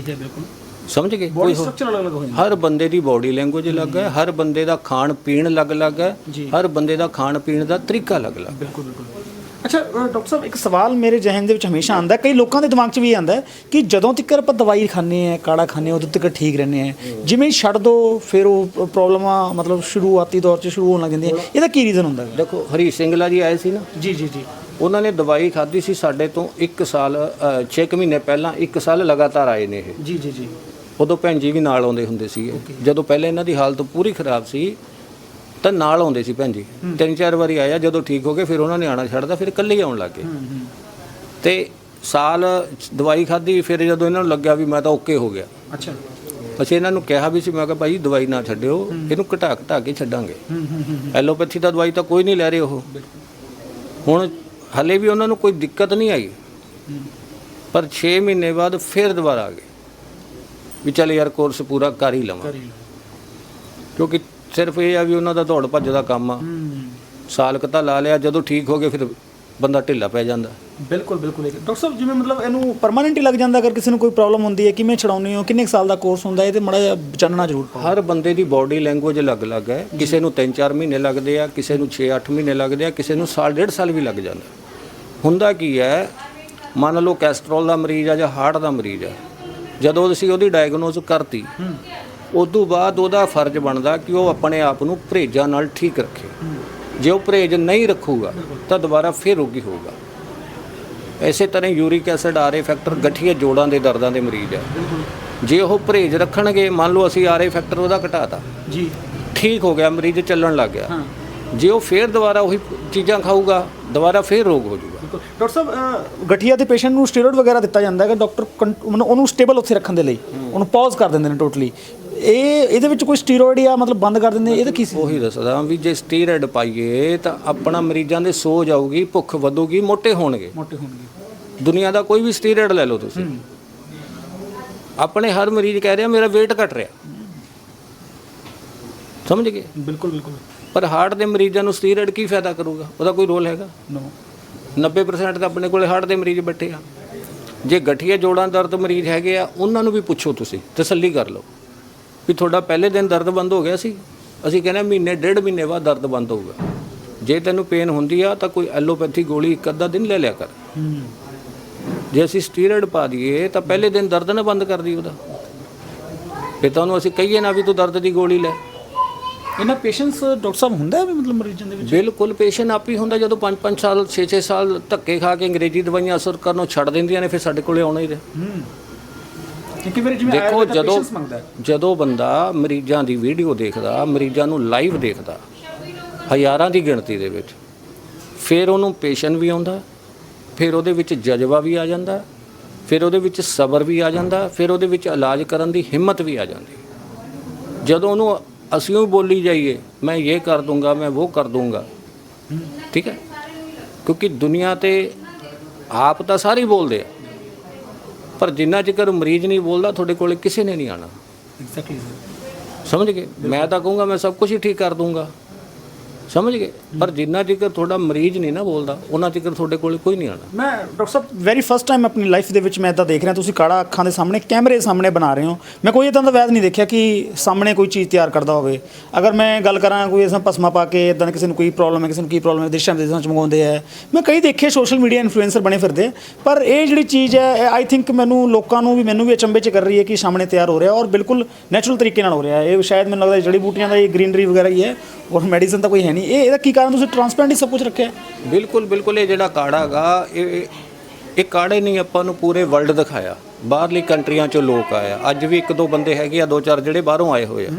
ਹੈ ਬਿਲਕੁਲ। ਸਮਝ ਗਏ? ਬੋਡੀ ਸਟਰਕਚਰ ਅਲੱਗ ਅਲੱਗ ਹੋ ਜਾਂਦਾ ਹਰ ਬੰਦੇ ਦੀ ਬਾਡੀ ਲੈਂਗੁਏਜ ਅਲੱਗ ਹੈ ਹਰ ਬੰਦੇ ਦਾ ਖਾਣ ਪੀਣ ਅਲੱਗ-ਅਲੱਗ ਹੈ ਜੀ। ਹਰ ਬੰਦੇ ਦਾ ਖਾਣ ਪੀਣ ਦਾ ਤਰੀਕਾ ਅਲੱਗ-ਅਲੱਗ ਬਿਲਕੁਲ ਬਿਲਕੁਲ। ਅੱਛਾ ਡਾਕਟਰ ਸਾਹਿਬ ਇੱਕ ਸਵਾਲ ਮੇਰੇ ਜ਼ਿਹਨ ਦੇ ਵਿੱਚ ਹਮੇਸ਼ਾ ਆਉਂਦਾ ਕਈ ਲੋਕਾਂ ਦੇ ਦਿਮਾਗ 'ਚ ਵੀ ਆਉਂਦਾ ਕਿ ਜਦੋਂ ਤੱਕ ਆਪਾਂ ਦਵਾਈ ਖਾਂਦੇ ਆ ਕਾੜਾ ਖਾਂਦੇ ਆ ਉਦੋਂ ਤੱਕ ਠੀਕ ਰਹਿੰਦੇ ਆ ਜਿਵੇਂ ਛੱਡ ਦੋ ਫਿਰ ਉਹ ਪ੍ਰੋਬਲਮਾਂ ਮਤਲਬ ਸ਼ੁਰੂਆਤੀ ਦੌਰ 'ਚ ਸ਼ੁਰੂ ਹੋਣ ਲੱਗ ਜਾਂਦੀਆਂ। ਇਹਦਾ ਕੀ ਰੀਜ਼ਨ ਹੁੰਦਾ ਹੈ ਦੇਖੋ ਹਰੀ ਸਿੰਘਲਾ ਜੀ ਆਏ ਸੀ ਨਾ? ਜੀ ਜੀ ਜੀ। ਉਹਨਾਂ ਨੇ ਦਵਾਈ ਖਾਧੀ ਸੀ ਸਾਡੇ ਤੋਂ 1 ਸਾਲ 6 ਮਹੀਨੇ ਪਹਿਲਾਂ 1 ਸਾਲ ਲਗਾਤਾਰ ਆਏ ਨੇ ਇਹ। ਜੀ ਜੀ ਜੀ। ਉਦੋਂ ਭੈਣ ਜੀ ਵੀ ਨਾਲ ਆਉਂਦੇ ਹੁੰਦੇ ਸੀਗੇ। ਜਦੋਂ ਪਹਿਲੇ ਇਹਨਾਂ ਦੀ ਹਾਲਤ ਪੂਰੀ ਖਰਾਬ ਸੀ ਤਾਂ ਨਾਲ ਆਉਂਦੇ ਸੀ ਭੈਣ ਜੀ। ਤਿੰਨ ਚਾਰ ਵਾਰੀ ਆਇਆ ਜਦੋਂ ਠੀਕ ਹੋ ਗਏ ਫਿਰ ਉਹਨਾਂ ਨੇ ਆਣਾ ਛੱਡਦਾ ਫਿਰ ਇਕੱਲੇ ਹੀ ਆਉਣ ਲੱਗੇ ਤੇ ਸਾਲ ਦਵਾਈ ਖਾਧੀ ਫਿਰ ਜਦੋਂ ਇਹਨਾਂ ਨੂੰ ਲੱਗਿਆ ਵੀ ਮੈਂ ਤਾਂ ਓਕੇ ਹੋ ਗਿਆ। ਅੱਛਾ। ਅਸੀਂ ਇਹਨਾਂ ਨੂੰ ਕਿਹਾ ਵੀ ਸੀ ਮੈਂ ਕਿਹਾ ਭਾਈ ਦਵਾਈ ਨਾ ਛੱਡਿਓ ਇਹਨੂੰ ਘਟਾ ਘਟਾ ਕੇ ਛੱਡਾਂਗੇ। ਐਲੋਪੈਥੀ ਦਾ ਦਵਾਈ ਤਾਂ ਕੋਈ ਨਹੀਂ ਲੈ ਰਹੇ ਉਹ। ਹੁਣ ਹਲੇ ਵੀ ਉਹਨਾਂ ਨੂੰ ਕੋਈ ਦਿੱਕਤ ਨਹੀਂ ਆਈ। ਪਰ 6 ਮਹੀਨੇ ਬਾਅਦ ਫਿਰ ਦੁਬਾਰਾ ਆ ਗਏ। ਵੀ ਚੱਲ ਯਾਰ ਕੋਰਸ ਪੂਰਾ ਕਰ ਹੀ ਲਵਾਂ ਕਿਉਂਕਿ ਸਿਰਫ ਇਹ ਆ ਵੀ ਉਹਨਾਂ ਦਾ ਦੌੜ ਭੱਜ ਦਾ ਕੰਮ ਆ। ਸਾਲ ਕੁ ਤਾਂ ਲਾ ਲਿਆ ਜਦੋਂ ਠੀਕ ਹੋ ਗਏ ਫਿਰ ਬੰਦਾ ਢਿੱਲਾ ਪੈ ਜਾਂਦਾ। ਬਿਲਕੁਲ ਬਿਲਕੁਲ। ਇਹ- ਡਾਕਟਰ ਸਾਹਿਬ ਜਿਵੇਂ ਮਤਲਬ ਇਹਨੂੰ ਪਰਮਾਨੈਂਟ ਹੀ ਲੱਗ ਜਾਂਦਾ ਅਗਰ ਕਿਸੇ ਨੂੰ ਕੋਈ ਪ੍ਰੋਬਲਮ ਹੁੰਦੀ ਹੈ ਕਿਵੇਂ ਛਡਾਉਣੀ ਹੋ? ਕਿੰਨੇ ਸਾਲ ਦਾ ਕੋਰਸ ਹੁੰਦਾ ਹੈ? ਤੇ ਮੜਾ ਜਿਹਾ ਚਾਨਣਾ ਜ਼ਰੂਰ ਪਾਓ। ਹਰ ਬੰਦੇ ਦੀ ਬਾਡੀ ਲੈਂਗੁਏਜ ਅਲੱਗ-ਅਲੱਗ ਹੈ। ਕਿਸੇ ਨੂੰ 3-4 ਮਹੀਨੇ ਲੱਗਦੇ ਆ ਕਿਸੇ ਨੂੰ 6-8 ਮਹੀਨੇ ਲੱਗਦੇ ਆ ਕਿਸੇ ਨੂੰ ਸਾਲ ਡੇਢ ਸਾਲ ਵੀ ਲੱਗ ਜਾਂਦਾ। ਹੁੰਦਾ ਕੀ ਹੈ ਮੰਨ ਲਓ ਕੈਸਟਰੋਲ ਦਾ ਮਰੀਜ਼ ਆ ਜਾਂ ਹਾਰਟ ਦਾ ਮਰੀਜ਼ ਆ। ਜਦੋਂ ਅਸੀਂ ਉਹਦੀ ਡਾਇਗਨੋਸ ਕਰਤੀ ਉਦੋਂ ਬਾਅਦ ਉਹਦਾ ਫਰਜ਼ ਬਣਦਾ ਕਿ ਉਹ ਆਪਣੇ ਆਪ ਨੂੰ ਪਰਹੇਜ਼ਾਂ ਨਾਲ ਠੀਕ ਰੱਖੇ। ਜੇ ਉਹ ਪਰਹੇਜ਼ ਨਹੀਂ ਰੱਖੂਗਾ ਤਾਂ ਦੁਬਾਰਾ ਫਿਰ ਰੋਗੀ ਹੋਊਗਾ। ਐਸੇ ਤਰ੍ਹਾਂ ਯੂਰਿਕ ਐਸਿਡ ਆਰਏ ਫੈਕਟਰ ਗਠੀਏ ਜੋੜਾਂ ਦੇ ਦਰਦਾਂ ਦੇ ਮਰੀਜ਼ ਆ। ਜੇ ਉਹ ਪਰਹੇਜ਼ ਰੱਖਣਗੇ ਮੰਨ ਲਓ ਅਸੀਂ ਆਰਏ ਫੈਕਟਰ ਉਹਦਾ ਘਟਾਤਾ। ਜੀ। ਠੀਕ ਹੋ ਗਿਆ ਮਰੀਜ਼ ਚੱਲਣ ਲੱਗ ਗਿਆ। ਹਾਂ। ਜੇ ਉਹ ਫੇਰ ਦੁਬਾਰਾ ਉਹੀ ਚੀਜ਼ਾਂ ਖਾਊਗਾ ਦੁਬਾਰਾ ਫੇਰ ਰੋਗ ਹੋ ਜਾਊਗਾ। ਡਾਕਟਰ ਸਾਹਿਬ ਗਠੀਆ ਦੇ ਪੇਸ਼ੈਂਟ ਨੂੰ ਸਟੀਰੋਇਡ ਵਗੈਰਾ ਦਿੱਤਾ ਜਾਂਦਾ ਹੈ ਕਿ ਡਾਕਟਰ ਉਹਨੂੰ ਸਟੇਬਲ ਉੱਥੇ ਰੱਖਣ ਦੇ ਲਈ। ਉਹਨੂੰ ਪੌਜ਼ ਕਰ ਦਿੰਦੇ ਨੇ ਟੋਟਲੀ ਇਹ ਇਹਦੇ ਵਿੱਚ ਕੋਈ ਸਟੀਰੋਇਡ ਆ ਮਤਲਬ ਬੰਦ ਕਰ ਦਿੰਦੇ ਇਹਦਾ ਕੀ ਸੀ? ਉਹੀ ਦੱਸਦਾ ਵੀ ਜੇ ਸਟੀਰੋਇਡ ਪਾਈਏ ਤਾਂ ਆਪਣਾ ਮਰੀਜ਼ਾਂ ਦੇ ਸੋਜ ਆਊਗੀ ਭੁੱਖ ਵਧੂਗੀ ਮੋਟੇ ਹੋਣਗੇ। ਮੋਟੇ ਹੋਣਗੇ। ਦੁਨੀਆ ਦਾ ਕੋਈ ਵੀ ਸਟੀਰੋਇਡ ਲੈ ਲਓ ਤੁਸੀਂ। ਆਪਣੇ ਹਰ ਮਰੀਜ਼ ਕਹਿ ਰਿਹਾ ਮੇਰਾ weight ਘਟ ਰਿਹਾ। ਸਮਝ ਗਏ? ਬਿਲਕੁਲ ਬਿਲਕੁਲ। ਪਰ ਹਾਰਟ ਦੇ ਮਰੀਜ਼ਾਂ ਨੂੰ ਸਟੀਰੋਇਡ ਕੀ ਫਾਇਦਾ ਕਰੂਗਾ? ਉਹਦਾ ਕੋਈ ਰੋਲ ਹੈਗਾ? ਨੋ 90% ਤਾਂ ਆਪਣੇ ਕੋਲੇ ਹਾਰਟ ਦੇ ਮਰੀਜ਼ ਬੈਠੇ ਆ। ਜੇ ਗਠੀਆ ਜੋੜਾਂ ਦਰਦ ਮਰੀਜ਼ ਹੈਗੇ ਆ ਉਹਨਾਂ ਨੂੰ ਵੀ ਪੁੱਛੋ ਤੁਸੀਂ ਤਸੱਲੀ ਕਰ ਲਓ। ਵੀ ਤੁਹਾਡਾ ਪਹਿਲੇ ਦਿਨ ਦਰਦ ਬੰਦ ਹੋ ਗਿਆ ਸੀ? ਅਸੀਂ ਕਹਿੰਦੇ ਮਹੀਨੇ ਡੇਢ ਮਹੀਨੇ ਬਾਅਦ ਦਰਦ ਬੰਦ ਹੋਊਗਾ। ਜੇ ਤੈਨੂੰ ਪੇਨ ਹੁੰਦੀ ਆ ਤਾਂ ਕੋਈ ਐਲੋਪੈਥੀ ਗੋਲੀ ਇੱਕ ਅੱਧਾ ਦਿਨ ਲੈ ਲਿਆ ਕਰ। ਜੇ ਅਸੀਂ ਸਟੀਰੋਇਡ ਪਾ ਦਈਏ ਤਾਂ ਪਹਿਲੇ ਦਿਨ ਦਰਦ ਨਾ ਬੰਦ ਕਰ ਦੀ ਉਹਦਾ। ਫਿਰ ਤਾਂ ਉਹਨੂੰ ਅਸੀਂ ਕਹੀਏ ਨਾ ਵੀ ਤੂੰ ਦਰਦ ਦੀ ਗੋਲੀ ਲੈ। ਇਹਨਾਂ ਪੇਸ਼ੈਂਟਸ ਡਾਕਟਰ ਸਾਹਿਬ ਹੁੰਦਾ ਵੀ ਮਤਲਬ ਮਰੀਜ਼ਾਂ ਦੇ ਵਿੱਚ? ਬਿਲਕੁਲ ਪੇਸ਼ੈਂਟ ਆਪ ਹੀ ਹੁੰਦਾ ਜਦੋਂ 5-5 ਸਾਲ 6-6 ਸਾਲ ਧੱਕੇ ਖਾ ਕੇ ਅੰਗਰੇਜ਼ੀ ਦਵਾਈਆਂ ਅਸਰ ਕਰਨੋਂ ਛੱਡ ਦਿੰਦੀਆਂ ਨੇ ਫਿਰ ਸਾਡੇ ਕੋਲੇ ਆਉਣਾ ਹੀ ਰਿਹਾ। ਕਿਉਂਕਿ ਫਿਰ ਜਿਵੇਂ ਦੇਖੋ ਆਯੁਰਵੇਦ ਦਾ ਜਦੋਂ ਮੰਗਦਾ ਹੈ। ਜਦੋਂ ਬੰਦਾ ਮਰੀਜ਼ਾਂ ਦੀ ਵੀਡੀਓ ਦੇਖਦਾ ਮਰੀਜ਼ਾਂ ਨੂੰ ਲਾਈਵ ਦੇਖਦਾ ਹਜ਼ਾਰਾਂ ਦੀ ਗਿਣਤੀ ਦੇ ਵਿੱਚ ਫਿਰ ਉਹਨੂੰ ਪੇਸ਼ੈਂਟ ਵੀ ਆਉਂਦਾ ਫਿਰ ਉਹਦੇ ਵਿੱਚ ਜਜ਼ਬਾ ਵੀ ਆ ਜਾਂਦਾ ਫਿਰ ਉਹਦੇ ਵਿੱਚ ਸਬਰ ਵੀ ਆ ਜਾਂਦਾ ਫਿਰ ਉਹਦੇ ਵਿੱਚ ਇਲਾਜ ਕਰਨ ਦੀ ਹਿੰਮਤ ਵੀ ਆ ਜਾਂਦੀ। ਜਦੋਂ ਉਹਨੂੰ ਅਸੀਂ ਵੀ ਬੋਲੀ ਜਾਈਏ ਮੈਂ ਇਹ ਕਰ ਦੂੰਗਾ ਮੈਂ ਉਹ ਕਰ ਦੂੰਗਾ ਠੀਕ ਹੈ? ਕਿਉਂਕਿ ਦੁਨੀਆ ਤੇ ਆਪ ਤਾਂ ਸਾਰੇ ਹੀ ਬੋਲਦੇ ਆ। ਪਰ ਜਿੰਨਾ ਚਿਰ ਮਰੀਜ਼ ਨਹੀਂ ਬੋਲਦਾ ਤੁਹਾਡੇ ਕੋਲੇ ਕਿਸੇ ਨੇ ਨਹੀਂ ਆਣਾ ਐਗਜ਼ੈਕਟਲੀ ਸਮਝ ਗਏ? ਮੈਂ ਤਾਂ ਕਹੂੰਗਾ ਮੈਂ ਸਭ ਕੁਝ ਹੀ ਠੀਕ ਕਰ ਦੂੰਗਾ। ਸਮਝ ਗਏ? ਪਰ ਜਿੰਨਾ ਚਿਰ ਤੁਹਾਡਾ ਮਰੀਜ਼ ਨਹੀਂ ਨਾ ਬੋਲਦਾ, ਉਹਨਾਂ ਚਿਰ ਤੁਹਾਡੇ ਕੋਲ ਕੋਈ ਨਹੀਂ ਆਣਾ ਮੈਂ ਡਾਕਟਰ ਸਾਹਿਬ ਵੈਰੀ ਫਸਟ ਟਾਈਮ ਆਪਣੀ ਲਾਈਫ ਦੇ ਵਿੱਚ ਮੈਂ ਇਦਾਂ ਦੇਖ ਰਿਹਾ, ਤੁਸੀਂ ਕਾੜਾ ਅੱਖਾਂ ਦੇ ਸਾਹਮਣੇ ਕੈਮਰੇ ਸਾਹਮਣੇ ਬਣਾ ਰਹੇ ਹੋ। ਮੈਂ ਕੋਈ ਇਦਾਂ ਦਾ ਵੈਦ ਨਹੀਂ ਦੇਖਿਆ ਕਿ ਸਾਹਮਣੇ ਕੋਈ ਚੀਜ਼ ਤਿਆਰ ਕਰਦਾ ਹੋਵੇ। ਅਗਰ ਮੈਂ ਗੱਲ ਕਰਾਂ, ਕੋਈ ਐਸਾ ਪਸਮਾ ਪਾ ਕੇ ਇਦਾਂ ਕਿਸੇ ਨੂੰ ਕੋਈ ਪ੍ਰੋਬਲਮ ਹੈ, ਕਿਸੇ ਨੂੰ ਕੀ ਪ੍ਰੋਬਲਮ ਹੈ, ਦੇਸ਼ਾਂ ਵਿਦੇਸ਼ਾਂ ਚ ਮੰਗਾਉਂਦੇ ਆ। ਮੈਂ ਕਈ ਦੇਖੇ ਸੋਸ਼ਲ ਮੀਡੀਆ ਇਨਫਲੂਐਂਸਰ ਬਣੇ ਫਿਰਦੇ ਪਰ ਇਹ ਜਿਹੜੀ ਚੀਜ਼ ਹੈ ਆਈ ਥਿੰਕ ਮੈਨੂੰ ਲੋਕਾਂ ਨੂੰ ਵੀ, ਮੈਨੂੰ ਵੀ ਅਚੰਭੇ ਚ ਕਰ ਰਹੀ ਹੈ ਕਿ ਸਾਹਮਣੇ ਤਿਆਰ ਹੋ ਰਿਹਾ ਔਰ ਬਿਲਕੁਲ ਨੈਚੁਰਲ ਤਰੀਕੇ ਨਾਲ ਹੋ ਰਿਹਾ ਇਹ ਸ਼ਾਇਦ ਮੈਨੂੰ ਲੱਗਦਾ ਜੜੀ ਬੂਟੀਆਂ ਦਾ ਇਹ ਗ੍ਰੀਨਰੀ ਵਗੈਰਾ ਹੀ ਹੈ, ਔਰ ਮੈਡੀਸਨ ਤਾਂ ਕੋਈ ਹੈ ਨਹੀਂ ਇਹ ਇਹਦਾ ਕੀ ਕਾਰਨ? ਤੁਸੀਂ ਟ੍ਰਾਂਸਪੇਰੈਂਟ ਹੀ ਸਭ ਕੁਝ ਰੱਖਿਆ? ਬਿਲਕੁਲ ਬਿਲਕੁਲ ਇਹ ਜਿਹੜਾ ਕਾੜਾ ਹੈਗਾ ਇਹ ਇਹ- ਕਾੜੇ ਨਹੀਂ ਆਪਾਂ ਨੂੰ ਪੂਰੇ ਵਰਲਡ ਦਿਖਾਇਆ। ਬਾਹਰਲੀ ਕੰਟਰੀਆਂ ਚੋਂ ਲੋਕ ਆਏ ਆ। ਅੱਜ ਵੀ ਇੱਕ ਦੋ ਬੰਦੇ ਹੈਗੇ ਆ ਦੋ ਚਾਰ ਜਿਹੜੇ ਬਾਹਰੋਂ ਆਏ ਹੋਏ ਆ।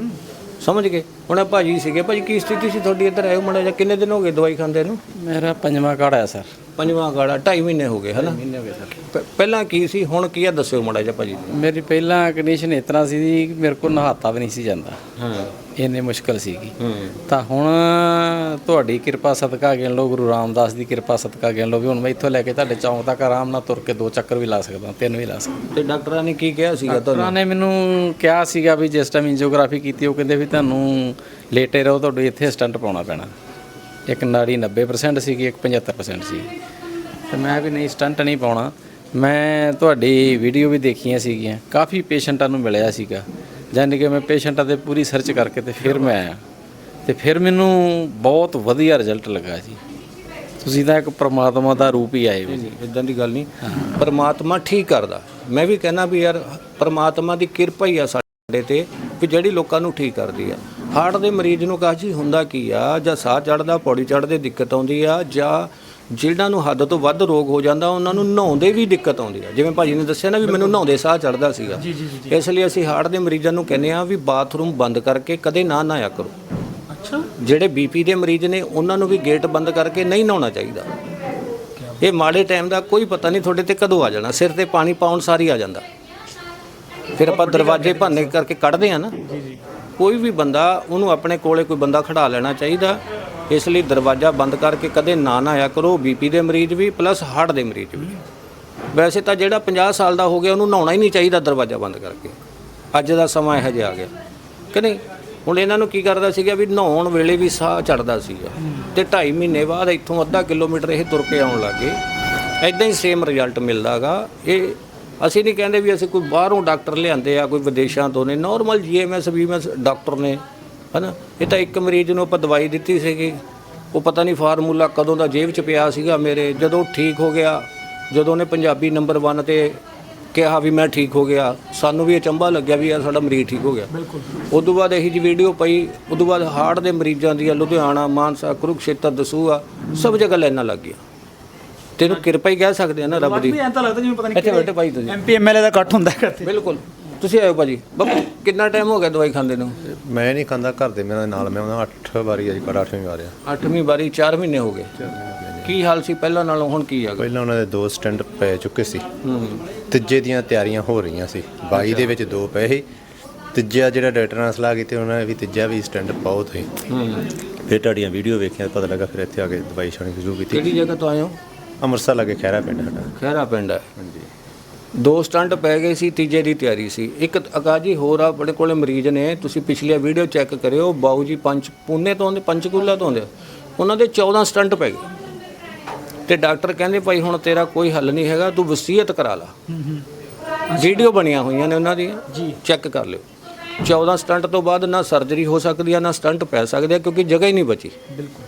ਸਮਝ ਗਏ? ਹੁਣ ਇਹ ਭਾਜੀ ਸੀਗੇ ਭਾਜੀ ਕੀ ਸਥਿਤੀ ਸੀ ਤੁਹਾਡੀ ਇੱਧਰ? ਹੋ ਮਾੜਾ ਜਿਹਾ ਕਿੰਨੇ ਦਿਨ ਹੋ ਗਏ ਦਵਾਈ ਖਾਂਦੇ ਨੂੰ? ਮੇਰਾ ਪੰਜਵਾਂ ਕਾੜਾ ਹੈ ਸਰ। ਪੰਜਵਾਂ ਕਾੜਾ 2.5 ਮਹੀਨੇ ਹੋ ਗਏ ਹਨਾ? ਮਹੀਨੇ ਹੋ ਗਏ ਸਰ। ਪਹਿਲਾਂ ਕੀ ਸੀ? ਹੁਣ ਕੀ ਆ? ਦੱਸਿਓ ਮਾੜਾ ਜਿਹਾ ਭਾਜੀ। ਮੇਰੀ ਪਹਿਲਾਂ ਕੰਡੀਸ਼ਨ ਇਸ ਤਰ੍ਹਾਂ ਸੀ ਜੀ ਮੇਰੇ ਕੋਲ ਨਹਾਤਾ ਵੀ ਨਹੀਂ ਸੀ ਜਾਂਦਾ। ਹਾਂ। ਇੰਨੀ ਮੁਸ਼ਕਲ ਸੀਗੀ। ਤਾਂ ਹੁਣ ਤੁਹਾਡੀ ਕਿਰਪਾ ਸਦਕਾ ਗਿਣ ਲਓ ਗੁਰੂ ਰਾਮਦਾਸ ਦੀ ਕਿਰਪਾ ਸਦਕਾ ਗਿਣ ਲਓ ਵੀ ਹੁਣ ਮੈਂ ਇੱਥੋਂ ਲੈ ਕੇ ਤੁਹਾਡੇ ਚੌਂਕ ਤੱਕ ਆਰਾਮ ਨਾਲ ਤੁਰ ਕੇ ਦੋ ਚੱਕਰ ਵੀ ਲਾ ਸਕਦਾ ਤਿੰਨ ਵੀ ਲਾ ਸਕਦਾ। ਤੇ ਡਾਕਟਰਾਂ ਨੇ ਕੀ ਕਿਹਾ ਸੀਗਾ ਤੁਹਾਨੂੰ? ਉਹਨਾਂ ਨੇ ਮੈਨੂੰ ਕਿਹਾ ਸੀਗਾ ਵੀ ਜਿਸ ਟਾਈਮ ਇੰਜੀਓਗ੍ਰਾਫੀ ਕੀਤੀ ਉਹ ਕਹਿੰਦੇ ਵੀ ਤੁਹਾਨੂੰ ਲੇਟੇ ਰਹੋ ਤੁਹਾਡੇ ਇੱਥੇ ਸਟੰਟ ਪਾਉਣਾ ਪੈਣਾ। ਇੱਕ ਨਾੜੀ 90% ਸੀਗੀ ਇੱਕ 75% ਸੀ। ਤੇ ਮੈਂ ਵੀ ਨਹੀਂ ਸਟੰਟ ਨਹੀਂ ਪਾਉਣਾ। ਮੈਂ ਤੁਹਾਡੀ ਵੀਡੀਓ ਵੀ ਦੇਖੀਆਂ ਸੀਗੀਆਂ। ਕਾਫੀ ਪੇਸ਼ੈਂਟਾਂ ਨੂੰ ਮਿਲਿਆ ਸੀਗਾ। ਯਾਨੀ ਕਿ ਮੈਂ ਪੇਸ਼ੈਂਟਾਂ ਦੇ ਪੂਰੀ ਸਰਚ ਕਰਕੇ ਤੇ ਫਿਰ ਮੈਂ ਆਇਆ। ਤੇ ਫਿਰ ਮੈਨੂੰ ਬਹੁਤ ਵਧੀਆ ਰਿਜ਼ਲਟ ਲੱਗਾ ਜੀ। ਤੁਸੀਂ ਤਾਂ ਇੱਕ ਪ੍ਰਮਾਤਮਾ ਦਾ ਰੂਪ ਹੀ ਆਏ ਹੋ। ਜੀ ਇਦਾਂ ਦੀ ਗੱਲ ਨਹੀਂ। ਪਰਮਾਤਮਾ ਠੀਕ ਕਰਦਾ। ਮੈਂ ਵੀ ਕਹਿੰਦਾ ਵੀ ਯਾਰ ਪਰਮਾਤਮਾ ਦੀ ਕਿਰਪਾ ਹੀ ਆ ਸਾਡੇ ਤੇ ਵੀ ਜਿਹੜੀ ਲੋਕਾਂ ਨੂੰ ਠੀਕ ਕਰਦੀ ਆ। ਹਾਰਟ ਦੇ ਮਰੀਜ਼ ਨੂੰ ਕਹਾ ਜੀ ਹੁੰਦਾ ਕੀ ਆ? ਜਾਂ ਸਾਹ ਚੜਦਾ ਪੌੜੀ ਚੜਦੇ ਦਿੱਕਤ ਆਉਂਦੀ ਆ ਜਾਂ ਜਿਹਨਾਂ ਨੂੰ ਹੱਦ ਤੋਂ ਵੱਧ ਰੋਗ ਹੋ ਜਾਂਦਾ ਉਹਨਾਂ ਨੂੰ ਨਹਾਉਂਦੇ ਵੀ ਦਿੱਕਤ ਆਉਂਦੀ ਆ। ਜਿਵੇਂ ਭਾਜੀ ਨੇ ਦੱਸਿਆ ਨਾ ਵੀ ਮੈਨੂੰ ਨਹਾਉਂਦੇ ਸਾਹ ਚੜਦਾ ਸੀਗਾ। ਇਸ ਲਈ ਅਸੀਂ ਹਾਰਟ ਦੇ ਮਰੀਜ਼ਾਂ ਨੂੰ ਕਹਿੰਦੇ ਆ ਵੀ ਬਾਥਰੂਮ ਬੰਦ ਕਰਕੇ ਕਦੇ ਨਾ ਨਹਾਇਆ ਕਰੋ। ਅੱਛਾ। ਜਿਹੜੇ ਬੀਪੀ ਦੇ ਮਰੀਜ਼ ਨੇ ਉਹਨਾਂ ਨੂੰ ਵੀ ਗੇਟ ਬੰਦ ਕਰਕੇ ਨਹੀਂ ਨਹਾਉਣਾ ਚਾਹੀਦਾ। ਇਹ ਮਾੜੇ ਟਾਈਮ ਦਾ ਕੋਈ ਪਤਾ ਨਹੀਂ ਤੁਹਾਡੇ ਤੇ ਕਦੋਂ ਆ ਜਾਣਾ। ਸਿਰ ਤੇ ਪਾਣੀ ਪਾਉਣ ਸਾਰੀ ਆ ਜਾਂਦਾ। ਫਿਰ ਆਪਾਂ ਦਰਵਾਜ਼ੇ ਭੰਨੇ ਕਰਕੇ ਕੱਢਦੇ ਆ ਨਾ। ਕੋਈ ਵੀ ਬੰਦਾ, ਉਹਨੂੰ ਆਪਣੇ ਕੋਲੇ ਕੋਈ ਬੰਦਾ ਖੜਾ ਲੈਣਾ ਚਾਹੀਦਾ। ਇਸ ਲਈ ਦਰਵਾਜ਼ਾ ਬੰਦ ਕਰਕੇ ਕਦੇ ਨਾ ਨਾ ਆਇਆ ਕਰੋ, ਬੀਪੀ ਦੇ ਮਰੀਜ਼ ਵੀ, ਪਲੱਸ ਹਾਰਟ ਦੇ ਮਰੀਜ਼ ਵੀ। ਵੈਸੇ ਤਾਂ ਜਿਹੜਾ 50 ਸਾਲ ਦਾ ਹੋ ਗਿਆ, ਉਹਨੂੰ ਨਹਾਉਣਾ ਹੀ ਨਹੀਂ ਚਾਹੀਦਾ ਦਰਵਾਜ਼ਾ ਬੰਦ ਕਰਕੇ। ਅੱਜ ਦਾ ਸਮਾਂ ਇਹੋ ਜਿਹਾ ਆ ਗਿਆ। ਕਿ ਨਹੀਂ? ਹੁਣ ਇਹਨਾਂ ਨੂੰ ਕੀ ਕਰਦਾ ਸੀਗਾ ਵੀ ਨਹਾਉਣ ਵੇਲੇ ਵੀ ਸਾਹ ਚੜਦਾ ਸੀਗਾ। ਤੇ 2.5 ਮਹੀਨੇ ਬਾਅਦ ਇੱਥੋਂ ਅੱਧਾ ਕਿਲੋਮੀਟਰ ਇਹ ਤੁਰ ਕੇ ਆਉਣ ਲੱਗੇ ਐਦਾਂ ਹੀ ਸੇਮ ਰਿਜ਼ਲਟ ਮਿਲਦਾਗਾ ਇਹ ਅਸੀਂ ਨਹੀਂ ਕਹਿੰਦੇ ਵੀ ਅਸੀਂ ਕੋਈ ਬਾਹਰੋਂ ਡਾਕਟਰ ਲਿਆਂਦੇ ਆ ਕੋਈ ਵਿਦੇਸ਼ਾਂ ਤੋਂ ਨੇ। ਨਾਰਮਲ ਜੀਐਮਐਸ ਬੀਐਮਐਸ ਡਾਕਟਰ ਨੇ ਹਨਾ? ਇਹ ਤਾਂ ਇੱਕ ਮਰੀਜ਼ ਨੂੰ ਆਪਾਂ ਦਵਾਈ ਦਿੱਤੀ ਸੀਗੀ। ਉਹ ਪਤਾ ਨਹੀਂ ਫਾਰਮੂਲਾ ਕਦੋਂ ਦਾ ਜੇਬ 'ਚ ਪਿਆ ਸੀਗਾ ਮੇਰੇ। ਜਦੋਂ ਠੀਕ ਹੋ ਗਿਆ ਜਦੋਂ ਉਹਨੇ ਪੰਜਾਬੀ ਨੰਬਰ 1 ਤੇ ਕਿਹਾ ਵੀ ਮੈਂ ਠੀਕ ਹੋ ਗਿਆ ਸਾਨੂੰ ਵੀ ਅਚੰਭਾ ਲੱਗਿਆ ਵੀ ਯਾਰ ਸਾਡਾ ਮਰੀਜ਼ ਠੀਕ ਹੋ ਗਿਆ। ਬਿਲਕੁਲ। ਉਸ ਤੋਂ ਬਾਅਦ ਇਹੀ ਜੀ ਵੀਡੀਓ ਪਈ ਉਸ ਤੋਂ ਬਾਅਦ ਹਾਰਟ ਦੇ ਮਰੀਜ਼ਾਂ ਦੀ ਲੁਧਿਆਣਾ ਮਾਨਸਾ ਕੁਰੂਕਸ਼ੇਤਰ ਦਸੂਆ ਸਭ ਜਗ੍ਹਾ ਲੈਣਾ ਲੱਗ ਗਿਆ ਤੈਨੂੰ ਕਿਰਪਾ ਹੀ ਕਹਿ ਸਕਦੇ ਆ ਨਾ ਰੱਬ ਦੀ। ਵੀ ਐਂ ਤਾਂ ਲੱਗਦਾ ਜਿਵੇਂ ਪਤਾ ਨਹੀਂ ਇੱਥੇ ਬੈਠੇ ਭਾਈ ਤੁਸੀਂ। ਐਮਪੀ ਐਮਐਲਏ ਦਾ ਇਕੱਠ ਹੁੰਦਾ ਹੈ ਬਿਲਕੁਲ। ਤੁਸੀਂ ਆਇਓ ਭਾਜੀ। ਬਾਪੂ ਕਿੰਨਾ ਟਾਈਮ ਹੋ ਗਿਆ ਦਵਾਈ ਖਾਂਦੇ ਨੂੰ? ਮੈਂ ਨਹੀਂ ਖਾਂਦਾ ਘਰ ਦੇ ਮੇਰੇ ਨਾਲ ਮੈਂ ਉਹਨਾਂ 8 ਵਾਰੀ ਅਜੀ ਕੜਾ 8ਵੀਂ ਵਾਰ ਆ। 8ਵੀਂ ਵਾਰੀ 4 ਮਹੀਨੇ ਹੋ ਗਏ। ਕੀ ਹਾਲ ਸੀ? ਪਹਿਲਾਂ ਨਾਲੋਂ ਹੁਣ ਕੀ ਹੈਗਾ ਪਹਿਲਾਂ ਉਹਨਾਂ ਦੇ ਦੋ ਸਟੈਂਡ ਪੈ ਚੁੱਕੇ ਸੀ। ਹੂੰ। ਤੀਜੇ ਦੀਆਂ ਤਿਆਰੀਆਂ ਹੋ ਰਹੀਆਂ ਸੀ। 22 ਦੇ ਵਿੱਚ ਦੋ ਪਏ ਸੀ। ਤੀਜਾ ਜਿਹੜਾ ਡਾਕਟਰ ਨਾਲ ਸਲਾਹ ਕੀਤੀ ਉਹਨਾਂ ਨੇ ਵੀ ਤੀਜਾ ਵੀ ਸਟੈਂਡ ਪਾਓ ਤੁਸੀਂ। ਫਿਰ ਤੁਹਾਡੀਆਂ ਵੀਡੀਓ ਵੇਖੀਆਂ ਪਤਾ ਲੱਗਾ ਫਿਰ ਇੱਥੇ ਆ ਕੇ ਦਵਾਈ ਛਾਣੀ ਸ਼ੁਰੂ ਕੀਤੀ। ਕਿਹੜੀ ਜਗ੍ਹਾ ਤੋਂ ਆਏ ਹੋ? ਅੰਮ੍ਰਿਤਸਰ ਲਾਗੇ ਖੈਰਾ ਪਿੰਡ ਸਾਡਾ। ਖਹਿਰਾ ਪਿੰਡ ਹੈ। ਹਾਂਜੀ ਦੋ ਸਟੰਟ ਪੈ ਗਏ ਸੀ ਤੀਜੇ ਦੀ ਤਿਆਰੀ ਸੀ। ਇੱਕ ਅਕਾਜੀ ਹੋਰ ਆ ਬੜੇ ਕੋਲੇ ਮਰੀਜ਼ ਨੇ ਤੁਸੀਂ ਪਿਛਲੀਆਂ ਵੀਡੀਓ ਚੈੱਕ ਕਰਿਓ ਬਾਊ ਜੀ ਪੰਜ ਪੂਨੇ ਤੋਂ ਆਉਂਦੇ ਪੰਚਕੂਲਾ ਤੋਂ ਆਉਂਦੇ। ਉਹਨਾਂ ਦੇ 14 ਸਟੰਟ ਪੈ ਗਏ। ਤੇ ਡਾਕਟਰ ਕਹਿੰਦੇ ਭਾਈ ਹੁਣ ਤੇਰਾ ਕੋਈ ਹੱਲ ਨਹੀਂ ਹੈਗਾ ਤੂੰ ਵਸੀਅਤ ਕਰਾ ਲਾ। ਵੀਡੀਓ ਬਣੀਆਂ ਹੋਈਆਂ ਨੇ ਉਹਨਾਂ ਦੀਆਂ ਜੀ। ਚੈੱਕ ਕਰ ਲਿਓ। 14 ਸਟੰਟ ਤੋਂ ਬਾਅਦ ਨਾ ਸਰਜਰੀ ਹੋ ਸਕਦੀ ਆ ਨਾ ਸਟੰਟ ਪੈ ਸਕਦੇ ਆ ਕਿਉਂਕਿ ਜਗ੍ਹਾ ਹੀ ਨਹੀਂ ਬਚੀ। ਬਿਲਕੁਲ।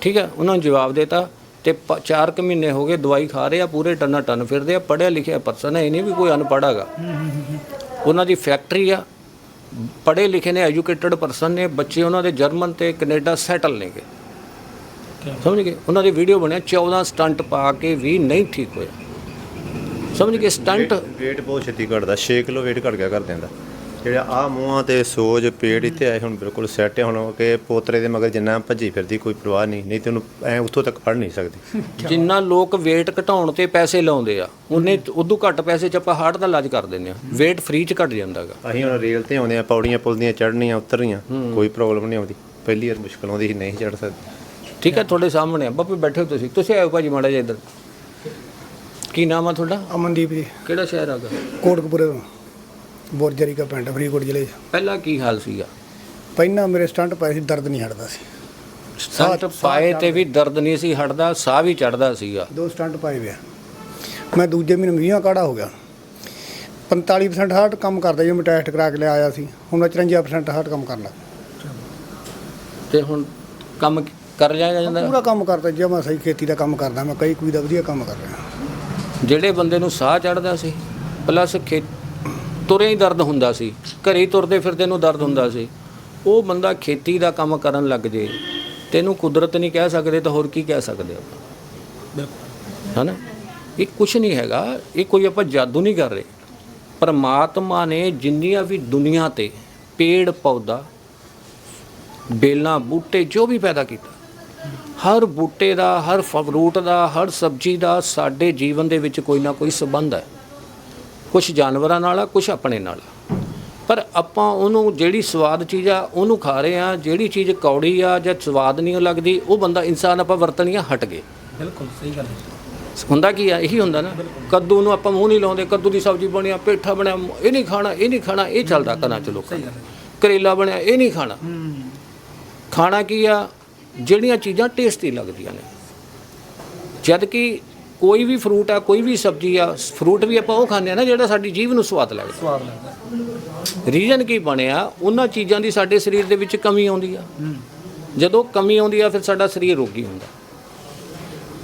ਠੀਕ ਹੈ ਉਹਨਾਂ ਨੂੰ ਜਵਾਬ ਦੇਤਾ। ਤੇ 4 ਕੁ ਮਹੀਨੇ ਹੋ ਗਏ ਦਵਾਈ ਖਾ ਰਹੇ ਆ, ਪੂਰੇ ਟੰਨਾ ਟੰਨ ਫਿਰਦੇ ਆ ਪੜਿਆ ਲਿਖਿਆ ਪਰਸਨ ਹੈ, ਇਹ ਨਹੀਂ ਵੀ ਕੋਈ ਅਨਪੜ੍ਹ ਹੈਗਾ। ਉਹਨਾਂ ਦੀ ਫੈਕਟਰੀ ਆ, ਪੜ੍ਹੇ ਲਿਖੇ ਨੇ, ਐਜੂਕੇਟਡ ਪਰਸਨ ਨੇ, ਬੱਚੇ ਉਹਨਾਂ ਦੇ ਜਰਮਨ ਤੇ ਕੈਨੇਡਾ ਸੈਟਲ ਨੇਗੇ ਸਮਝ ਗਏ? ਉਹਨਾਂ ਦੇ ਵੀਡੀਓ ਬਣਿਆ 14 ਸਟੰਟ ਪਾ ਕੇ ਵੀ ਨਹੀਂ ਠੀਕ ਹੋਇਆ। ਸਮਝ ਗਏ? ਸਟੰਟ weight ਬਹੁਤ ਛੇਤੀ ਘਟਦਾ 6 ਕਿਲੋ weight ਘਟ ਗਿਆ ਕਰ ਦਿੰਦਾ ਜਿਹੜਾ ਆ ਮੂੰਹਾਂ ਤੇ ਸੋਜ ਪੇੜ ਇੱਥੇ ਆਏ ਹੁਣ ਬਿਲਕੁਲ ਸੈੱਟ ਹੈ ਹੁਣ ਕਿ ਪੋਤਰੇ ਦੇ ਮਗਰ ਜਿੰਨਾ ਭੱਜੀ ਫਿਰਦੀ ਕੋਈ ਪਰਵਾਹ ਨਹੀਂ ਨਹੀਂ ਤੇ ਉਹਨੂੰ ਐ ਉੱਥੋਂ ਤੱਕ ਫੜ ਨਹੀਂ ਸਕਦੀ। <laughs> ਜਿੰਨਾ ਲੋਕ weight ਘਟਾਉਣ ਤੇ ਪੈਸੇ ਲਾਉਂਦੇ ਆ ਉਹਨੇ ਉਦੋਂ ਘੱਟ ਪੈਸੇ ਚ ਆਪਾਂ ਹਾਰਟ ਦਾ ਇਲਾਜ ਕਰ ਦਿੰਦੇ ਆ weight ਫ੍ਰੀ ਚ ਘਟ ਜਾਂਦਾਗਾ ਅਸੀਂ ਹੁਣ ਰੇਲ ਤੇ ਆਉਂਦੇ ਆ ਪੌੜੀਆਂ ਪੁੱਲ ਦੀਆਂ ਚੜ੍ਹਨੀਆਂ ਉਤਰਨੀਆਂ ਕੋਈ ਪ੍ਰੋਬਲਮ ਨਹੀਂ ਆਉਂਦੀ। ਪਹਿਲੀ ਵਾਰ ਮੁਸ਼ਕਲ ਆਉਂਦੀ ਸੀ ਨਹੀਂ ਚੜ੍ਹ ਸਕਦੀ। ਠੀਕ ਹੈ ਤੁਹਾਡੇ ਸਾਹਮਣੇ ਆ। ਬਾਪੂ ਬੈਠੇ ਹੋ ਤੁਸੀਂ। ਤੁਸੀਂ ਆਇਓ ਭਾਜੀ ਮਾੜਾ ਜਿਹਾ ਇੱਧਰ। ਕੀ ਨਾਮ ਆ ਤੁਹਾਡਾ? ਅਮਨਦੀਪ ਜੀ। ਕਿਹੜਾ ਸ਼ਹਿਰ ਆਗਾ ਕੋਟਕਪੂਰੇ ਤੋਂ। ਬੋਰਜਰੀ ਦਾ ਪਿੰਡ ਫਰੀਦਕੋਟ ਜ਼ਿਲ੍ਹੇ 'ਚ। ਪਹਿਲਾਂ ਕੀ ਹਾਲ ਸੀਗਾ? ਪਹਿਲਾਂ ਮੇਰੇ ਸਟੰਟ ਪਏ ਸੀ ਦਰਦ ਨਹੀਂ ਹਟਦਾ ਸੀ। ਸੱਟ ਪਾਏ ਤੇ ਵੀ ਦਰਦ ਨਹੀਂ ਸੀ ਹਟਦਾ ਸਾਹ ਵੀ ਚੜਦਾ ਸੀਗਾ। ਦੋ ਸਟੰਟ ਪਾਏ ਵੇ। ਮੈਂ ਦੂਜੇ ਮਹੀਨੇ 20 ਕਾੜਾ ਹੋ ਗਿਆ। 45% ਹਾਰਟ ਕੰਮ ਕਰਦਾ ਜੇ ਮੈਂ ਟੈਸਟ ਕਰਾ ਕੇ ਲਿਆ ਆਇਆ ਸੀ। ਹੁਣ ਮੈਂ 54% ਹਾਰਟ ਕੰਮ ਕਰਨ ਲੱਗ ਤੇ ਹੁਣ ਕੰਮ ਕਰ ਲਿਆ ਜਾਂਦਾ? ਪੂਰਾ ਕੰਮ ਕਰਦਾ ਜੇ ਮੈਂ ਸਹੀ ਖੇਤੀ ਦਾ ਕੰਮ ਕਰਦਾ ਮੈਂ ਕਈ ਕੋਈ ਦਾ ਵਧੀਆ ਕੰਮ ਕਰ ਰਿਹਾ। ਜਿਹੜੇ ਬੰਦੇ ਨੂੰ ਸਾਹ ਚੜਦਾ ਸੀ ਪਲੱਸ ਖੇ ਤੁਰੇ ਹੀ ਦਰਦ ਹੁੰਦਾ ਸੀ। ਘਰੇ ਤੁਰਦੇ ਫਿਰਦੇ ਨੂੰ ਦਰਦ ਹੁੰਦਾ ਸੀ। ਉਹ ਬੰਦਾ ਖੇਤੀ ਦਾ ਕੰਮ ਕਰਨ ਲੱਗ ਜੇ ਤੈਨੂੰ ਕੁਦਰਤ ਨਹੀਂ ਕਹਿ ਸਕਦੇ ਤਾਂ ਹੋਰ ਕੀ ਕਹਿ ਸਕਦੇ ਆਪਾਂ? ਹਨਾ? ਇਹ ਕੁਝ ਨਹੀਂ ਹੈਗਾ ਇਹ ਕੋਈ ਆਪਾਂ ਜਾਦੂ ਨਹੀਂ ਕਰ ਰਹੇ। ਪਰਮਾਤਮਾ ਨੇ ਜਿੰਨੀਆਂ ਵੀ ਦੁਨੀਆ ਤੇ ਪੇੜ ਪੌਦਾ ਬੇਲਾਂ ਬੂਟੇ ਜੋ ਵੀ ਪੈਦਾ ਕੀਤਾ ਹਰ ਬੂਟੇ ਦਾ ਹਰ ਫਰੂਟ ਦਾ ਹਰ ਸਬਜ਼ੀ ਦਾ ਸਾਡੇ ਜੀਵਨ ਦੇ ਵਿੱਚ ਕੋਈ ਨਾ ਕੋਈ ਸੰਬੰਧ ਹੈ। ਕੁਝ ਜਾਨਵਰਾਂ ਨਾਲ ਆ ਕੁਝ ਆਪਣੇ ਨਾਲ ਆ। ਪਰ ਆਪਾਂ ਉਹਨੂੰ ਜਿਹੜੀ ਸਵਾਦ ਚੀਜ਼ ਆ ਉਹਨੂੰ ਖਾ ਰਹੇ ਆ ਜਿਹੜੀ ਚੀਜ਼ ਕੌੜੀ ਆ ਜਾਂ ਸਵਾਦ ਨਹੀਂ ਲੱਗਦੀ ਉਹ ਬੰਦਾ ਇਨਸਾਨ ਆਪਾਂ ਵਰਤਣੀਆਂ ਹਟ ਗਏ। ਬਿਲਕੁਲ ਸਹੀ ਗੱਲ ਹੁੰਦਾ ਕੀ ਆ? ਇਹੀ ਹੁੰਦਾ ਨਾ। ਕੱਦੂ ਨੂੰ ਆਪਾਂ ਮੂੰਹ ਨਹੀਂ ਲਾਉਂਦੇ ਕੱਦੂ ਦੀ ਸਬਜ਼ੀ ਬਣਿਆ ਪੇਠਾ ਬਣਿਆ ਇਹ ਨਹੀਂ ਖਾਣਾ ਇਹ ਨਹੀਂ ਖਾਣਾ ਇਹ ਚੱਲਦਾ ਘਰਾਂ ਚ ਲੋਕਾਂ ਦਾ। ਕਰੇਲਾ ਬਣਿਆ ਇਹ ਨਹੀਂ ਖਾਣਾ। ਖਾਣਾ ਕੀ ਆ? ਜਿਹੜੀਆਂ ਚੀਜ਼ਾਂ ਟੇਸਟੀ ਲੱਗਦੀਆਂ ਨੇ। ਜਦ ਕਿ ਕੋਈ ਵੀ ਫਰੂਟ ਆ ਕੋਈ ਵੀ ਸਬਜ਼ੀ ਆ ਫਰੂਟ ਵੀ ਆਪਾਂ ਉਹ ਖਾਂਦੇ ਆ ਨਾ ਜਿਹੜਾ ਸਾਡੀ ਜੀਵ ਨੂੰ ਸਵਾਦ ਲੱਗਦਾ। ਸਵਾਦ ਲੱਗਦਾ। ਰੀਜਨ ਕੀ ਬਣਿਆ ਉਹਨਾਂ ਚੀਜ਼ਾਂ ਦੀ ਸਾਡੇ ਸਰੀਰ ਦੇ ਵਿੱਚ ਕਮੀ ਆਉਂਦੀ ਆ। ਜਦੋਂ ਕਮੀ ਆਉਂਦੀ ਆ ਫਿਰ ਸਾਡਾ ਸਰੀਰ ਰੋਗੀ ਹੁੰਦਾ।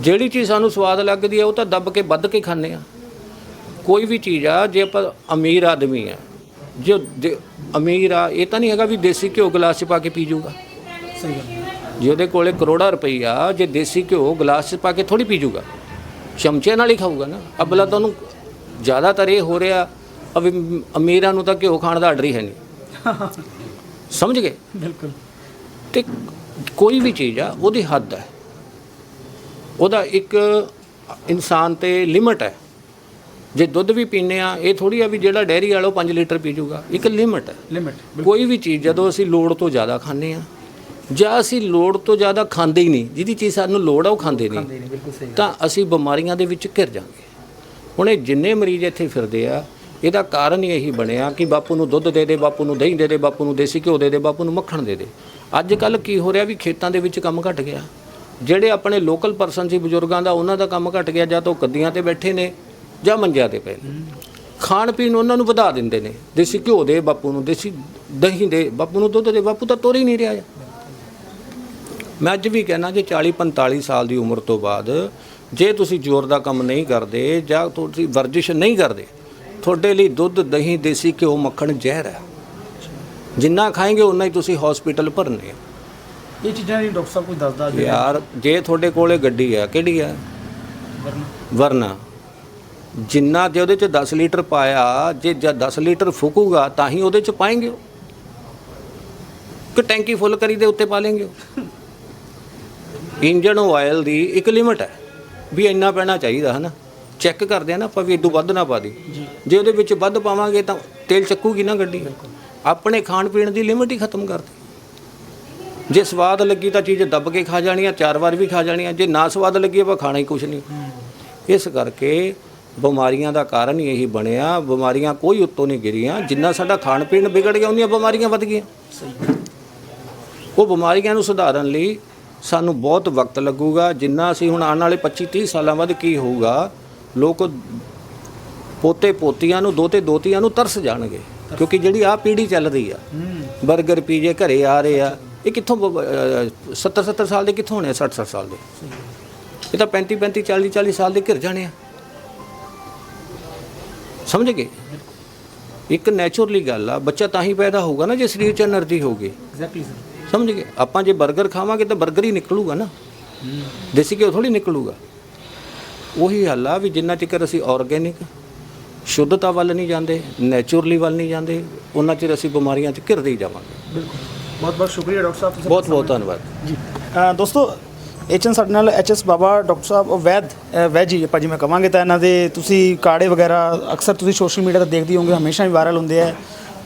ਜਿਹੜੀ ਚੀਜ਼ ਸਾਨੂੰ ਸਵਾਦ ਲੱਗਦੀ ਆ ਉਹ ਤਾਂ ਦੱਬ ਕੇ ਵੱਧ ਕੇ ਖਾਂਦੇ ਆ। ਕੋਈ ਵੀ ਚੀਜ਼ ਆ ਜੇ ਆਪਾਂ ਅਮੀਰ ਆਦਮੀ ਆ ਜੋ ਅਮੀਰ ਆ ਇਹ ਤਾਂ ਨਹੀਂ ਹੈਗਾ ਵੀ ਦੇਸੀ ਘਿਓ ਗਲਾਸ 'ਚ ਪਾ ਕੇ ਪੀ ਜਾਊਗਾ। ਸਹੀ ਗੱਲ ਜੇ ਉਹਦੇ ਕੋਲੇ ਕਰੋੜਾ ਰੁਪਈਆ ਜੇ ਦੇਸੀ ਘਿਓ ਗਲਾਸ 'ਚ ਪਾ ਕੇ ਥੋੜੀ ਪੀ ਜਾਊਗਾ। ਚਮਚੇ ਨਾਲ ਹੀ ਖਾਊਗਾ ਨਾ। ਅਬਲਾ ਤਾਂ ਉਹਨੂੰ ਜ਼ਿਆਦਾਤਰ ਇਹ ਹੋ ਰਿਹਾ ਵੀ ਅਮੀਰਾਂ ਨੂੰ ਤਾਂ ਘਿਓ ਖਾਣ ਦਾ ਆਰਡਰ ਹੀ ਹੈ ਨਹੀਂ। ਸਮਝ ਗਏ? ਬਿਲਕੁਲ। ਤੇ ਕੋਈ ਵੀ ਚੀਜ਼ ਆ ਉਹਦੀ ਹੱਦ ਹੈ। ਉਹਦਾ ਇੱਕ ਇਨਸਾਨ ਤੇ ਲਿਮਟ ਹੈ। ਜੇ ਦੁੱਧ ਵੀ ਪੀਨੇ ਆ ਇਹ ਥੋੜੀ ਆ ਵੀ ਜਿਹੜਾ ਡੈਰੀ ਵਾਲਾ ਉਹ 5 ਲੀਟਰ ਪੀ ਜਾਊਗਾ ਇੱਕ ਲਿਮਟ ਹੈ। ਲਿਮਿਟ ਕੋਈ ਵੀ ਚੀਜ਼ ਜਦੋਂ ਅਸੀਂ ਲੋੜ ਤੋਂ ਜ਼ਿਆਦਾ ਖਾਂਦੇ ਆ ਜਾਂ ਅਸੀਂ ਲੋੜ ਤੋਂ ਜ਼ਿਆਦਾ ਖਾਂਦੇ ਹੀ ਨਹੀਂ ਜਿਹਦੀ ਚੀਜ਼ ਸਾਨੂੰ ਲੋੜ ਆ ਉਹ ਖਾਂਦੇ ਨਹੀਂ। ਨਹੀਂ ਬਿਲਕੁਲ ਸਹੀ ਤਾਂ ਅਸੀਂ ਬਿਮਾਰੀਆਂ ਦੇ ਵਿੱਚ ਘਿਰ ਜਾਾਂਗੇ। ਹੁਣ ਇਹ ਜਿੰਨੇ ਮਰੀਜ਼ ਇੱਥੇ ਫਿਰਦੇ ਆ ਇਹਦਾ ਕਾਰਨ ਹੀ ਇਹੀ ਬਣਿਆ ਕਿ ਬਾਪੂ ਨੂੰ ਦੁੱਧ ਦੇ ਦੇ ਬਾਪੂ ਨੂੰ ਦਹੀਂ ਦੇ ਦੇ ਬਾਪੂ ਨੂੰ ਦੇਸੀ ਘਿਓ ਦੇ ਦੇ ਬਾਪੂ ਨੂੰ ਮੱਖਣ ਦੇ ਦੇ। ਅੱਜ ਕੱਲ ਕੀ ਹੋ ਰਿਹਾ ਵੀ ਖੇਤਾਂ ਦੇ ਵਿੱਚ ਕੰਮ ਘਟ ਗਿਆ। ਜਿਹੜੇ ਆਪਣੇ ਲੋਕਲ ਪਰਸਨ ਸੀ ਬਜ਼ੁਰਗਾਂ ਦਾ ਉਹਨਾਂ ਦਾ ਕੰਮ ਘਟ ਗਿਆ ਜਾਂ ਤਾਂ ਉਹ ਕੱਦੀਆਂ ਤੇ ਬੈਠੇ ਨੇ ਜਾਂ ਮੰਜਿਆਂ ਤੇ ਪਏ ਨੇ। ਖਾਣ ਪੀਣ ਉਹਨਾਂ ਨੂੰ ਵਧਾ ਦਿੰਦੇ ਨੇ। ਦੇਸੀ ਘਿਓ ਦੇ ਬਾਪੂ ਨੂੰ ਦੇਸੀ ਦਹੀਂ ਦੇ ਬਾਪੂ ਨੂੰ ਦੁੱਧ ਦੇ ਬਾਪੂ ਤਾਂ ਤੋਰ ਹੀ ਨਹੀਂ ਰਿਹਾ। ਮੈਂ ਅੱਜ ਵੀ ਕਹਿਣਾ ਜੇ 40 45 ਸਾਲ ਦੀ ਉਮਰ ਤੋਂ ਬਾਅਦ ਜੇ ਤੁਸੀਂ ਜ਼ੋਰ ਦਾ ਕੰਮ ਨਹੀਂ ਕਰਦੇ ਜਾਂ ਤੁਸੀਂ ਵਰਜਿਸ਼ ਨਹੀਂ ਕਰਦੇ ਤੁਹਾਡੇ ਲਈ ਦੁੱਧ ਦਹੀਂ ਦੇਸੀ ਘਿਓ ਮੱਖਣ ਜ਼ਹਿਰ ਹੈ। ਜਿੰਨਾ ਖਾਏਗੇ ਉਨਾ ਹੀ ਤੁਸੀਂ ਹਸਪੀਟਲ ਭਰਨੇ ਆ। ਇਹ ਚੀਜ਼ਾਂ ਦੀ ਡਾਕਟਰ ਸਾਹਿਬ ਕੋਈ ਦੱਸਦਾ ਜੀ ਯਾਰ ਜੇ ਤੁਹਾਡੇ ਕੋਲੇ ਗੱਡੀ ਆ ਕਿਹੜੀ ਆ ਵਰਨਾ। ਜਿੰਨਾ ਜੇ ਉਹਦੇ ਚ 10 ਲੀਟਰ ਪਾਇਆ ਜੇ ਜਦ 10 ਲੀਟਰ ਫੁਕੂਗਾ ਤਾਂ ਹੀ ਉਹਦੇ ਚ ਪਾਏਂਗੇ। ਕਿ ਟੈਂਕੀ ਫੁੱਲ ਕਰੀ ਦੇ ਉੱਤੇ ਪਾ ਲੇਂਗੇ। ਇੰਜਨ ਆਇਲ ਦੀ ਇੱਕ ਲਿਮਟ ਹੈ ਵੀ ਇੰਨਾ ਪੈਣਾ ਚਾਹੀਦਾ ਹੈ ਨਾ ਚੈੱਕ ਕਰਦੇ ਆ ਨਾ ਆਪਾਂ ਵੀ ਇਦੋਂ ਵੱਧ ਨਾ ਪਾ ਦੀ ਜੇ। ਉਹਦੇ ਵਿੱਚ ਵੱਧ ਪਾਵਾਂਗੇ ਤਾਂ ਤੇਲ ਚੱਕੂਗੀ ਨਾ ਗੱਡੀ। ਆਪਣੇ ਖਾਣ ਪੀਣ ਦੀ ਲਿਮਿਟ ਹੀ ਖਤਮ ਕਰਤੀ ਜੇ ਸਵਾਦ ਲੱਗੀ ਤਾਂ ਚੀਜ਼ ਦੱਬ ਕੇ ਖਾ ਜਾਣੀ ਆ ਚਾਰ ਵਾਰ ਵੀ ਖਾ ਜਾਣੀ ਆ। ਜੇ ਨਾ ਸਵਾਦ ਲੱਗੀ ਆਪਾਂ ਖਾਣਾ ਹੀ ਕੁਝ ਨਹੀਂ। ਇਸ ਕਰਕੇ ਬਿਮਾਰੀਆਂ ਦਾ ਕਾਰਨ ਹੀ ਇਹੀ ਬਣਿਆ। ਬਿਮਾਰੀਆਂ ਕੋਈ ਉੱਤੋਂ ਨਹੀਂ ਗਿਰੀਆਂ। ਜਿੰਨਾ ਸਾਡਾ ਖਾਣ ਪੀਣ ਵਿਗੜ ਗਿਆ ਉਹਨੀਆਂ ਬਿਮਾਰੀਆਂ ਵੱਧ ਗਈਆਂ। ਉਹ ਬਿਮਾਰੀਆਂ ਨੂੰ ਸੁਧਾਰਨ ਲਈ ਸਾਨੂੰ ਬਹੁਤ ਵਕਤ ਲੱਗੂਗਾ, ਜਿੰਨਾ ਅਸੀਂ ਹੁਣ ਆਉਣ ਵਾਲੇ 25 30 ਸਾਲਾਂ ਬਾਅਦ ਕੀ ਹੋਊਗਾ, ਲੋਕ ਪੋਤੇ ਪੋਤੀਆਂ ਨੂੰ, ਦੋਤੇ ਦੋਤੀਆਂ ਨੂੰ ਤਰਸ ਜਾਣਗੇ, ਕਿਉਂਕਿ ਜਿਹੜੀ ਆ ਪੀੜ੍ਹੀ ਚੱਲ ਰਹੀ ਆ 버ਗਰ ਪੀਜੇ ਘਰੇ ਆ ਰਹੇ ਆ, ਇਹ ਕਿੱਥੋਂ 70 70 ਸਾਲ ਦੇ ਕਿੱਥੋਂ ਹੋਣੇ 60 60 ਸਾਲ ਦੇ? ਇਹ ਤਾਂ 35 35 40 40 ਸਾਲ ਦੇ ਘਿਰ ਜਾਣੇ ਆ। ਸਮਝ ਗਏ? ਇੱਕ ਨੇਚਰਲੀ ਗੱਲ ਆ, ਬੱਚਾ ਤਾਂ ਹੀ ਪੈਦਾ ਹੋਊਗਾ ਨਾ ਜੇ ਸਰੀਰ 'ਚ એનર્ਜੀ ਹੋਗੀ ਐਗਜ਼ੈਕਟਲੀ ਸਰ ਸਮਝ ਗਏ? ਆਪਾਂ ਜੇ 버ਗਰ ਖਾਵਾਂਗੇ ਤਾਂ 버ਗਰ ਹੀ ਨਿਕਲੂਗਾ ਨਾ। ਦੇਸੀ ਘਿਓ ਥੋੜੀ ਨਿਕਲੂਗਾ। ਉਹੀ ਹਾਲ ਆ ਵੀ ਜਿੰਨਾ ਚਿਰ ਅਸੀਂ ਆਰਗੇਨਿਕ ਸ਼ੁੱਧਤਾ ਵੱਲ ਨਹੀਂ ਜਾਂਦੇ ਨੇਚਰਲੀ ਵੱਲ ਨਹੀਂ ਜਾਂਦੇ ਉਹਨਾਂ ਚਿਰ ਅਸੀਂ ਬਿਮਾਰੀਆਂ 'ਚ ਘਿਰਦੇ ਹੀ ਜਾਵਾਂਗੇ। ਬਹੁਤ ਬਹੁਤ ਸ਼ੁਕਰੀਆ ਡਾਕਟਰ ਸਾਹਿਬ ਬਹੁਤ ਬਹੁਤ ਧੰਨਵਾਦ। ਜੀ। ਦੋਸਤੋ ਐਚਐਨ ਸਾਡੇ ਨਾਲ ਐਚਐਸ ਬਾਬਾ ਡਾਕਟਰ ਸਾਹਿਬ ਵੈਦ ਵੈਦ ਜੀ ਆਪਾਂ ਜਿਵੇਂ ਕਵਾਂਗੇ ਤਾਂ ਇਹਨਾਂ ਦੇ ਤੁਸੀਂ ਕਾੜੇ ਵਗੈਰਾ ਅਕਸਰ ਤੁਸੀਂ ਸੋਸ਼ਲ ਮੀਡੀਆ ਤੇ ਦੇਖਦੇ ਹੋਵੋਗੇ ਹਮੇਸ਼ਾ ਹੀ ਵਾਇਰਲ ਹੁੰਦੇ ਆ।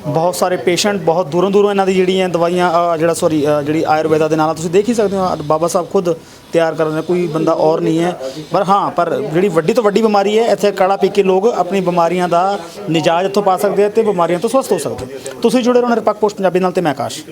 ਬਹੁਤ ਸਾਰੇ ਪੇਸ਼ੈਂਟ ਬਹੁਤ ਦੂਰੋਂ ਦੂਰੋਂ ਇਹਨਾਂ ਦੀ ਜਿਹੜੀਆਂ ਦਵਾਈਆਂ ਅ, ਜਿਹੜਾ ਸੌਰੀ ਜਿਹੜੀ ਆਯੁਰਵੇਦਾ ਦੇ ਨਾਲ ਤੁਸੀਂ ਦੇਖ ਹੀ ਸਕਦੇ ਹੋ ਬਾਬਾ ਸਾਹਿਬ ਖੁਦ ਤਿਆਰ ਕਰਨ ਦਾ ਕੋਈ ਬੰਦਾ ਔਰ ਨਹੀਂ ਹੈ। ਪਰ ਹਾਂ ਪਰ ਜਿਹੜੀ ਵੱਡੀ ਤੋਂ ਵੱਡੀ ਬਿਮਾਰੀ ਹੈ ਇੱਥੇ ਕਾੜਾ ਪੀ ਕੇ ਲੋਕ ਆਪਣੀ ਬਿਮਾਰੀਆਂ ਦਾ ਨਿਜਾਜ ਇੱਥੋਂ ਪਾ ਸਕਦੇ ਆ ਤੇ ਬਿਮਾਰੀਆਂ ਤੋਂ ਸਵਸਥ ਹੋ ਸਕਦੇ ਤੁਸੀਂ ਜੁੜੇ ਰਹੋ ਨਿਰਪੱਖ ਪੋਸਟ ਪੰਜਾਬੀ ਨਾਲ ਤੇ ਮੈਂ ਆਕਾਸ਼।